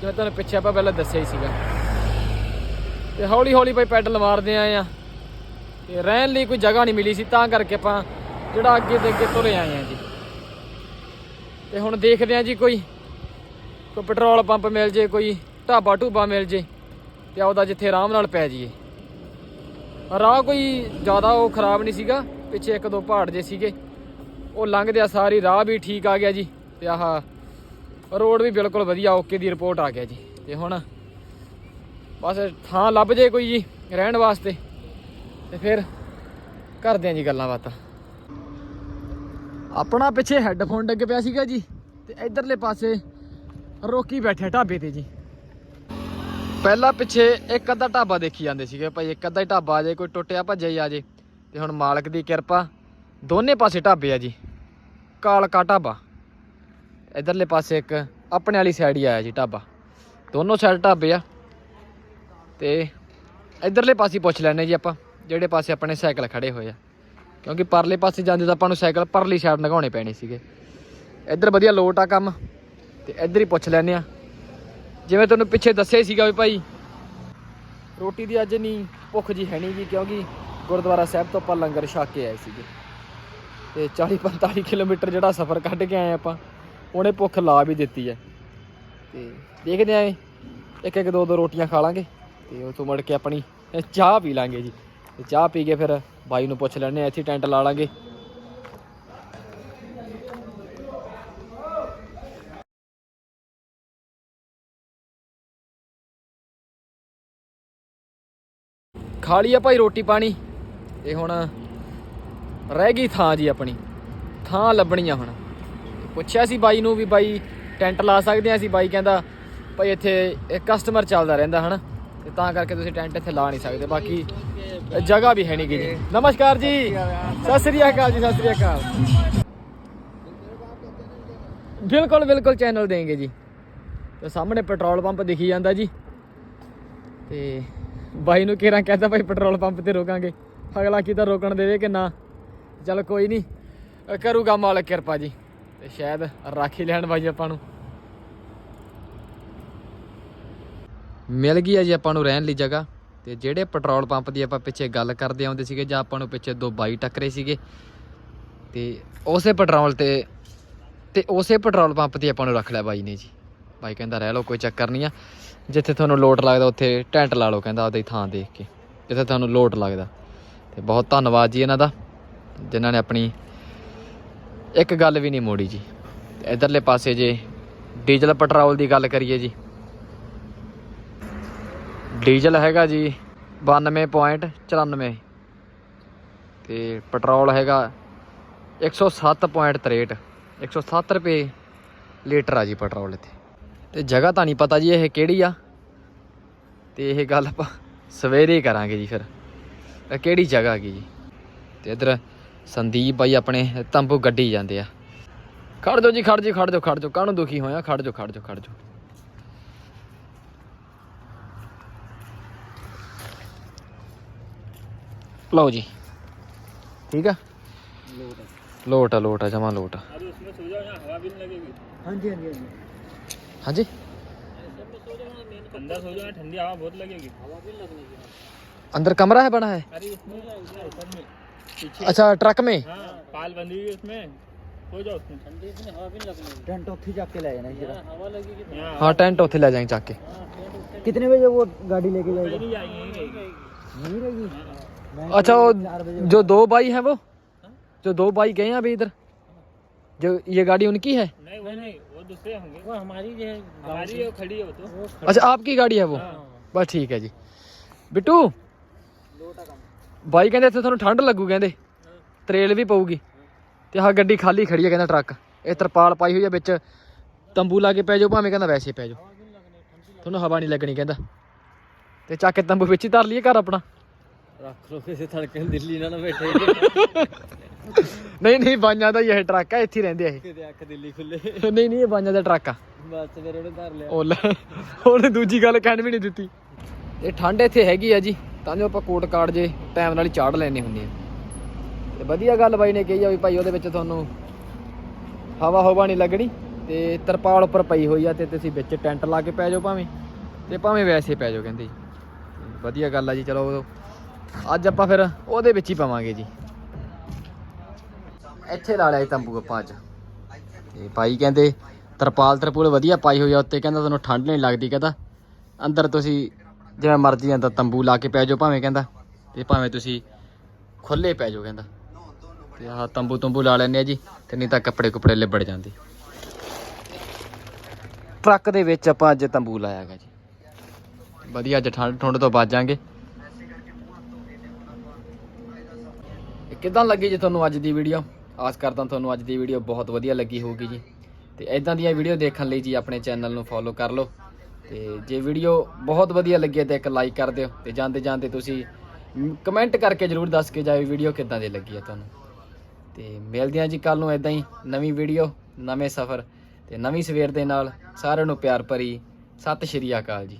ਜਿਵੇਂ ਤੁਹਾਨੂੰ ਪਿੱਛੇ ਆਪਾਂ ਪਹਿਲਾਂ ਦੱਸਿਆ ਹੀ ਸੀਗਾ। ਤੇ ਹੌਲੀ ਹੌਲੀ ਭਾਈ ਪੈਡਲ ਮਾਰਦੇ ਆਏ ਆ ਤੇ ਰਹਿਣ ਲਈ ਕੋਈ ਜਗ੍ਹਾ ਨਹੀਂ ਮਿਲੀ ਸੀ, ਤਾਂ ਕਰਕੇ ਆਪਾਂ ਜਿਹੜਾ ਅੱਗੇ ਦੇ ਅੱਗੇ ਤੁਰੇ ਆਏ ਆ ਜੀ। ਤੇ ਹੁਣ ਦੇਖਦੇ ਆ ਜੀ ਕੋਈ ਕੋਈ ਪੈਟਰੋਲ ਪੰਪ ਮਿਲ ਜੇ, ਕੋਈ ਢਾਬਾ ਢੂਬਾ ਮਿਲ ਜੇ। ਤੇ ਉਹਦਾ ਜਿੱਥੇ ਆਰਾਮ ਨਾਲ ਪੈ ਜਾਈਏ। ਰਾਹ ਕੋਈ ਜ਼ਿਆਦਾ ਉਹ ਖਰਾਬ ਨਹੀਂ ਸੀਗਾ, ਪਿੱਛੇ ਇੱਕ ਦੋ ਪਹਾੜ ਜੇ ਸੀਗੇ। ਉਹ ਲੰਘਦੇ ਆ ਸਾਰੀ ਰਾਹ ਵੀ ਠੀਕ ਆ ਗਿਆ ਜੀ, ਤੇ ਆਹ ਰੋਡ ਵੀ ਬਿਲਕੁਲ ਵਧੀਆ, ਓਕੇ ਦੀ ਰਿਪੋਰਟ ਆ ਗਿਆ ਜੀ। ਤੇ ਹੁਣ ਬਸ ਥਾਂ ਲੱਭ ਜੇ ਕੋਈ ਜੀ, ਰਹਿਣ ਵਾਸਤੇ। ਤੇ ਫਿਰ ਕਰਦੇ ਆ ਜੀ ਗੱਲਾਂ ਬਾਤਾਂ। ਆਪਣਾ ਪਿੱਛੇ ਹੈੱਡਫੋਨ ਡੱਗ ਪਿਆ ਸੀਗਾ ਜੀ, ਤੇ ਇਧਰਲੇ ਪਾਸੇ ਰੋਕੀ ਬੈਠਿਆ ਢਾਬੇ ਤੇ ਜੀ। ਪਹਿਲਾਂ ਪਿੱਛੇ ਇੱਕ ਅੱਧਾ ਢਾਬਾ ਦੇਖੀ ਜਾਂਦੇ ਸੀਗੇ ਭਾਈ, ਇੱਕ ਅੱਧਾ ਹੀ ਢਾਬਾ ਆ ਜੇ, ਕੋਈ ਟੁੱਟਿਆ ਭੱਜਿਆ ਹੀ ਆ ਜੇ। ਤੇ ਹੁਣ ਮਾਲਕ ਦੀ ਕਿਰਪਾ, ਦੋਨੇ ਪਾਸੇ ਢਾਬੇ ਆ ਜੀ, ਕਾਲਕਾ ਢਾਬਾ। ਇਧਰਲੇ ਪਾਸੇ ਇੱਕ ਆਪਣੇ ਵਾਲੀ ਸਾਈਡ ਹੀ ਆਇਆ ਜੀ ਢਾਬਾ। ਦੋਨੋਂ ਸਾਈਡ ਢਾਬੇ ਆ। ਤੇ ਇਧਰਲੇ ਪਾਸੇ ਪੁੱਛ ਲੈਣੇ ਜੀ ਆਪਾਂ, ਜਿਹੜੇ ਪਾਸੇ ਆਪਣੇ ਸਾਈਕਲ ਖੜੇ ਹੋਏ ਆ। ਕਿਉਂਕਿ ਪਰਲੇ ਪਾਸੇ ਜਾਂਦੇ ਤਾਂ ਆਪਾਂ ਨੂੰ ਸਾਈਕਲ ਪਰਲੀ ਸਾਈਡ ਲਗਾਉਣੇ ਪੈਣੇ ਸੀਗੇ। ਇੱਧਰ ਵਧੀਆ ਲੋਟ ਆ ਕੰਮ, ਤੇ ਇੱਧਰ ਹੀ ਪੁੱਛ ਲੈਣੇ ਆ ਜਿਵੇਂ ਤੁਹਾਨੂੰ ਪਿੱਛੇ ਦੱਸਿਆ ਸੀਗਾ ਵੀ ਭਾਈ ਰੋਟੀ ਦੀ ਅੱਜ ਨਹੀਂ ਭੁੱਖ ਜੀ ਹੈ ਨਹੀਂ ਜੀ ਕਿਉਂਕਿ ਗੁਰਦੁਆਰਾ ਸਾਹਿਬ ਤੋਂ ਆਪਾਂ ਲੰਗਰ ਛਕ ਕੇ ਆਏ ਸੀਗੇ। ਤੇ 40 45 ਕਿਲੋਮੀਟਰ ਜਿਹੜਾ ਸਫ਼ਰ ਕੱਢ ਕੇ ਆਏ ਆਪਾਂ, ਉਹਨੇ ਭੁੱਖ ਲਾ ਵੀ ਦਿੱਤੀ ਹੈ। ਤੇ ਦੇਖਦੇ ਆਂ ਇੱਕ ਇੱਕ ਦੋ ਦੋ ਰੋਟੀਆਂ ਖਾ ਲਾਂਗੇ, ਤੇ ਉਹ ਤੋਂ ਮੁੜ ਕੇ ਆਪਣੀ ਚਾਹ ਪੀ ਲਾਂਗੇ ਜੀ। ਤੇ ਚਾਹ ਪੀ ਕੇ ਫਿਰ ਬਾਈ ਨੂੰ ਪੁੱਛ ਲੈਣੇ ਆ ਇੱਥੇ ਟੈਂਟ ਲਾ ਲਾਂਗੇ। ਖਾ ਲਈ ਆ ਭਾਈ ਰੋਟੀ ਪਾਣੀ। ਤੇ ਹੁਣ ਰਹਿ ਗਈ ਥਾਂ ਜੀ ਆਪਣੀ। ਥਾਂ ਲੱਭਣੀ ਆ ਹੁਣ। ਪੁੱਛਿਆ ਸੀ ਬਾਈ ਨੂੰ ਵੀ ਬਾਈ ਟੈਂਟ ਲਾ ਸਕਦੇ ਆ ਅਸੀਂ। ਬਾਈ ਕਹਿੰਦਾ ਭਾਈ ਇੱਥੇ ਇੱਕ ਕਸਟਮਰ ਚੱਲਦਾ ਰਹਿੰਦਾ ਹਨਾ। ਤੇ ਤਾਂ ਕਰਕੇ ਤੁਸੀਂ ਟੈਂਟ ਇੱਥੇ ਲਾ ਨਹੀਂ ਸਕਦੇ। ਬਾਕੀ ਜਗ੍ਹਾ ਵੀ ਹੈ ਨਹੀਂ ਗੀ ਨਮਸਕਾਰ ਜੀ। ਸਤਿ ਸ੍ਰੀ ਅਕਾਲ ਜੀ, ਸਤਿ ਸ੍ਰੀ ਅਕਾਲ। ਬਿਲਕੁਲ ਬਿਲਕੁਲ ਚੈਨਲ ਦੇਂਗੇ ਜੀ। ਤੇ ਸਾਹਮਣੇ ਪੈਟਰੋਲ ਪੰਪ ਦਿਖੀ ਜਾਂਦਾ ਜੀ। ਤੇ ਬਾਈ ਨੂੰ ਕਿਹੜਾ ਕਹਿੰਦਾ ਭਾਈ ਪੈਟਰੋਲ ਪੰਪ ਤੇ ਰੋਕਾਂਗੇ? ਅਗਲਾ ਕੀ ਤਾਂ ਰੋਕਣ ਦੇਵੇ ਕਿ ਨਾ? ਚਲ ਕੋਈ ਨਹੀਂ ਕਰੂਗਾ ਮਾਲਕ ਕਿਰਪਾ ਜੀ। ਤੇ ਸ਼ਾਇਦ ਰਾਖੀ ਲੈਣ ਬਾਈ ਆਪਾਂ ਨੂੰ। ਮਿਲ ਗਈ ਆ ਜੀ ਆਪਾਂ ਨੂੰ ਰਹਿਣ ਲਈ ਜਗ੍ਹਾ। ਤੇ ਜਿਹੜੇ ਪੈਟਰੋਲ ਪੰਪ ਦੀ ਆਪਾਂ ਪਿੱਛੇ ਗੱਲ ਕਰਦੇ ਆਉਂਦੇ ਸੀਗੇ ਜਾਂ ਆਪਾਂ ਨੂੰ ਪਿੱਛੇ ਦੋ ਬਾਈ ਟੱਕਰੇ ਸੀਗੇ। ਤੇ ਉਸੇ ਪੈਟਰੋਲ ਤੇ ਤੇ ਉਸੇ ਪੈਟਰੋਲ ਪੰਪ ਤੇ ਆਪਾਂ ਨੂੰ ਰੱਖ ਲਿਆ ਬਾਈ ਨੇ ਜੀ। ਬਾਈ ਕਹਿੰਦਾ, ਰਹਿ ਲਓ, ਕੋਈ ਚੱਕਰ ਨਹੀਂ ਆ। ਜਿੱਥੇ ਤੁਹਾਨੂੰ ਲੋਟ ਲੱਗਦਾ, ਉੱਥੇ ਟੈਂਟ ਲਾ ਲਓ ਕਹਿੰਦਾ ਆਪਦੀ ਥਾਂ ਦੇਖ ਕੇ। ਜਿੱਥੇ ਤੁਹਾਨੂੰ ਲੋਟ ਲੱਗਦਾ। ਤੇ ਬਹੁਤ ਧੰਨਵਾਦ ਜੀ ਇਹਨਾਂ ਦਾ, ਜਿਨ੍ਹਾਂ ਨੇ ਆਪਣੀ ਇੱਕ ਗੱਲ ਵੀ ਨਹੀਂ ਮੋੜੀ ਜੀ। ਤੇ ਇਧਰਲੇ ਪਾਸੇ ਜੇ ਡੀਜ਼ਲ ਪੈਟਰੋਲ ਦੀ ਗੱਲ ਕਰੀਏ ਜੀ। ਡੀਜ਼ਲ ਹੈਗਾ ਜੀ 92.94 ਤੇ ਪੈਟਰੋਲ ਹੈਗਾ 107.63 107 ਰੁਪਏ ਲੀਟਰ ਆ ਜੀ ਪੈਟਰੋਲ ਇੱਥੇ। ਤੇ ਜਗ੍ਹਾ ਤਾਂ ਨਹੀਂ ਪਤਾ ਜੀ ਇਹ ਕਿਹੜੀ ਆ। ਤੇ ਇਹ ਗੱਲ ਆਪਾਂ ਸਵੇਰੇ ਹੀ ਕਰਾਂਗੇ ਜੀ ਫਿਰ। ਇਹ ਕਿਹੜੀ ਜਗ੍ਹਾ ਹੈਗੀ ਜੀ। ਤੇ ਇਧਰ ਸੰਦੀਪ ਬਾਈ ਆਪਣੇ ਤੰਬੂ ਗੱਡੀ ਜਾਂਦੇ ਆ। ਖੜ ਜਾਓ ਜੀ ਖੜ ਜੀ ਖੜ ਜਾਓ ਖੜ ਜਾਓ। ਕਾਹਨੂੰ ਦੁਖੀ ਹੋਇਆ ਖੜ ਜਾਓ ਖੜ ਜਾਓ ਖੜ ਜਾਓ। ਲਓ ਜੀ। ਠੀਕ ਆ? ਲੋਟ ਆ। ਲੋਟ ਆ ਜਮਾ ਲੋਟ ਆ। ਹਾਂਜੀ ਹਾਂਜੀ ਹਾਂਜੀ। हाँ जी। अंदर सो ठंडी हवा बहुत लगेगी। हवा भी लगने अंदर कमरा है बड़ा है? अच्छा ट्रक में? हाँ, पाल हुई उसमें। टेंट ले हाँ टेंट ले जाएँगे जाके। कितने बजे वो गाड़ी लेके जाएगी? हाँ, हाँ। अच्छा तो वो हाँ। जो दो बाई हैं वो? जो दो बाई गए हैं अभी इधर? जो ये गाड़ी उनकी है? नहीं नहीं। दूसरे होंगे वो हमारी जो है हमारी वो खड़ी है वो तो अच्छा आपकी गाड़ी है वो बस ठीक है जी ਬਿੱਟੂ ਬਾਈ ਕਹਿੰਦੇ ਇੱਥੇ ਤੁਹਾਨੂੰ ਠੰਡ ਲੱਗੂ ਕਹਿੰਦੇ ਤਰੇਲ ਵੀ ਪਊਗੀ ਤੇ ਆਹ ਗੱਡੀ ਖਾਲੀ ਖੜੀ ਹੈ ਕਹਿੰਦਾ ਟਰੱਕ ਇਹ ਤਰਪਾਲ ਪਾਈ ਹੋਈ ਹੈ ਵਿੱਚ ਤੰਬੂ ਲਾ ਕੇ ਪੈ ਜਾਓ ਭਾਵੇਂ ਕਹਿੰਦਾ ਵੈਸੇ ਪੈ ਜਾਓ ਤੁਹਾਨੂੰ ਹਵਾ ਨਹੀਂ ਲੱਗਣੀ ਕਹਿੰਦਾ ਤੇ ਚੱਕ ਕੇ ਤੰਬੂ ਵਿੱਚ ਹੀ ਧਰ ਲਈਏ ਘਰ ਆਪਣਾ [LAUGHS] ਰੱਖ ਲੋ ਕਿਸੇ ਤੜਕੇ ਦਿੱਲੀ ਨਾਲ ਬੈਠੇ ਨਹੀਂ ਨਹੀਂ ਬਾਈਆਂ ਦਾ ਹੀ ਇਹ ਟਰੱਕ ਆ ਇੱਥੇ ਹੀ ਰਹਿੰਦੇ ਆ ਇਹ। ਕਿਤੇ ਅੱਖ ਦਿੱਲੀ ਖੁੱਲੇ ਨਹੀਂ ਨਹੀਂ ਇਹ ਬਾਈਆਂ ਦਾ ਟਰੱਕ ਆ। ਬਸ ਫਿਰ ਉਹਨੇ ਧਰ ਲਿਆ। ਉਹ ਲੈ ਉਹਨੇ ਦੂਜੀ ਗੱਲ ਕਹਿਣ ਵੀ ਨਹੀਂ ਦਿੱਤੀ। ਇਹ ਠੰਡ ਇੱਥੇ ਹੈਗੀ ਆ ਜੀ ਤਾਂ ਜੋ ਆਪਾਂ ਕੋਟ ਕਾਰਡ ਜੇ ਟਾਈਮ ਨਾਲ ਹੀ ਚਾੜ ਲੈਣੇ ਹੁੰਦੇ ਆ। ਤੇ ਵਧੀਆ ਗੱਲ ਬਾਈ ਨੇ ਕਹੀ ਆ ਵੀ ਭਾਈ ਉਹਦੇ ਵਿੱਚ ਤੁਹਾਨੂੰ ਹਵਾ ਹਵਾ ਨਹੀਂ ਲੱਗਣੀ ਤੇ ਤਰਪਾਲ ਉੱਪਰ ਪਈ ਹੋਈ ਆ ਤੇ ਤੁਸੀਂ ਵਿੱਚ ਟੈਂਟ ਲਾ ਕੇ ਪੈ ਜਾਓ ਭਾਵੇਂ ਤੇ ਭਾਵੇਂ ਵੈਸੇ ਪੈ ਜਾਓ ਕਹਿੰਦੇ। ਵਧੀਆ ਗੱਲ ਆ ਜੀ ਚਲੋ ਅੱਜ ਆਪਾਂ ਫਿਰ ਉਹਦੇ ਵਿੱਚ ਹੀ ਪਾਵਾਂਗੇ ਜੀ। ਇੱਥੇ ਲਾ ਲਿਆ ਜੀ ਤੰਬੂ ਆਪਾਂ ਅੱਜ। ਤੇ ਭਾਈ ਕਹਿੰਦੇ, ਤਰਪਾਲ ਤਰਪੂਲ ਵਧੀਆ ਪਾਈ ਹੋਈ ਆ ਉੱਤੇ, ਕਹਿੰਦਾ ਤੁਹਾਨੂੰ ਠੰਡ ਨਹੀਂ ਲੱਗਦੀ, ਕਹਿੰਦਾ। ਅੰਦਰ ਤੁਸੀਂ ਜਿਵੇਂ ਮਰਜ਼ੀ ਅੰਦਰ ਤੰਬੂ ਲਾ ਕੇ ਪੈ ਜਾਓ ਭਾਵੇਂ, ਕਹਿੰਦਾ। ਤੇ ਭਾਵੇਂ ਤੁਸੀਂ ਖੁੱਲੇ ਪੈ ਜਾਓ, ਕਹਿੰਦਾ। ਤੇ ਆਹ ਤੰਬੂ ਤੰਬੂ ਲਾ ਲੈਣੇ ਆ ਜੀ, ਤੇ ਨਹੀਂ ਤਾਂ ਕੱਪੜੇ ਕੁਪੜੇ ਲਿਬੜ ਜਾਂਦੇ। ਟਰੱਕ ਦੇ ਵਿੱਚ ਆਪਾਂ ਅੱਜ ਤੰਬੂ ਲਾਇਆ ਗਾ ਜੀ। ਵਧੀਆ ਅੱਜ ਠੰਡ, ਠੁੰਡ ਤੋਂ ਬਚ ਜਾਾਂਗੇ। ਕਿਦਾਂ ਲੱਗੀ ਜੀ ਤੁਹਾਨੂੰ ਅੱਜ ਦੀ ਵੀਡੀਓ ਆਸ ਕਰਦਾ ਤੁਹਾਨੂੰ ਅੱਜ ਦੀ ਵੀਡੀਓ ਬਹੁਤ ਵਧੀਆ ਲੱਗੀ ਹੋਊਗੀ ਜੀ। ਤੇ ਇਦਾਂ ਦੀਆਂ ਵੀਡੀਓ ਦੇਖਣ ਲਈ ਜੀ ਆਪਣੇ ਚੈਨਲ ਨੂੰ ਫੋਲੋ ਕਰ ਲਓ। ਤੇ ਜੇ ਵੀਡੀਓ ਬਹੁਤ ਵਧੀਆ ਲੱਗੀ ਹੈ ਤਾਂ ਇੱਕ ਲਾਈਕ ਕਰ ਦਿਓ ਤੇ ਜਾਂਦੇ ਜਾਂਦੇ ਤੁਸੀਂ ਕਮੈਂਟ ਕਰਕੇ ਜਰੂਰ ਦੱਸ ਕੇ ਜਾਇਓ ਵੀਡੀਓ ਕਿੱਦਾਂ ਦੀ ਲੱਗੀ ਹੈ ਤੁਹਾਨੂੰ। ਤੇ ਮਿਲਦੇ ਹਾਂ ਜੀ ਕੱਲ ਨੂੰ ਇਦਾਂ ਹੀ ਨਵੀਂ ਵੀਡੀਓ, ਨਵੇਂ ਸਫ਼ਰ ਤੇ ਨਵੀਂ ਸਵੇਰ ਦੇ ਨਾਲ ਸਾਰਿਆਂ ਨੂੰ ਪਿਆਰ ਭਰੀ ਸਤਿ ਸ਼੍ਰੀ ਅਕਾਲ ਜੀ।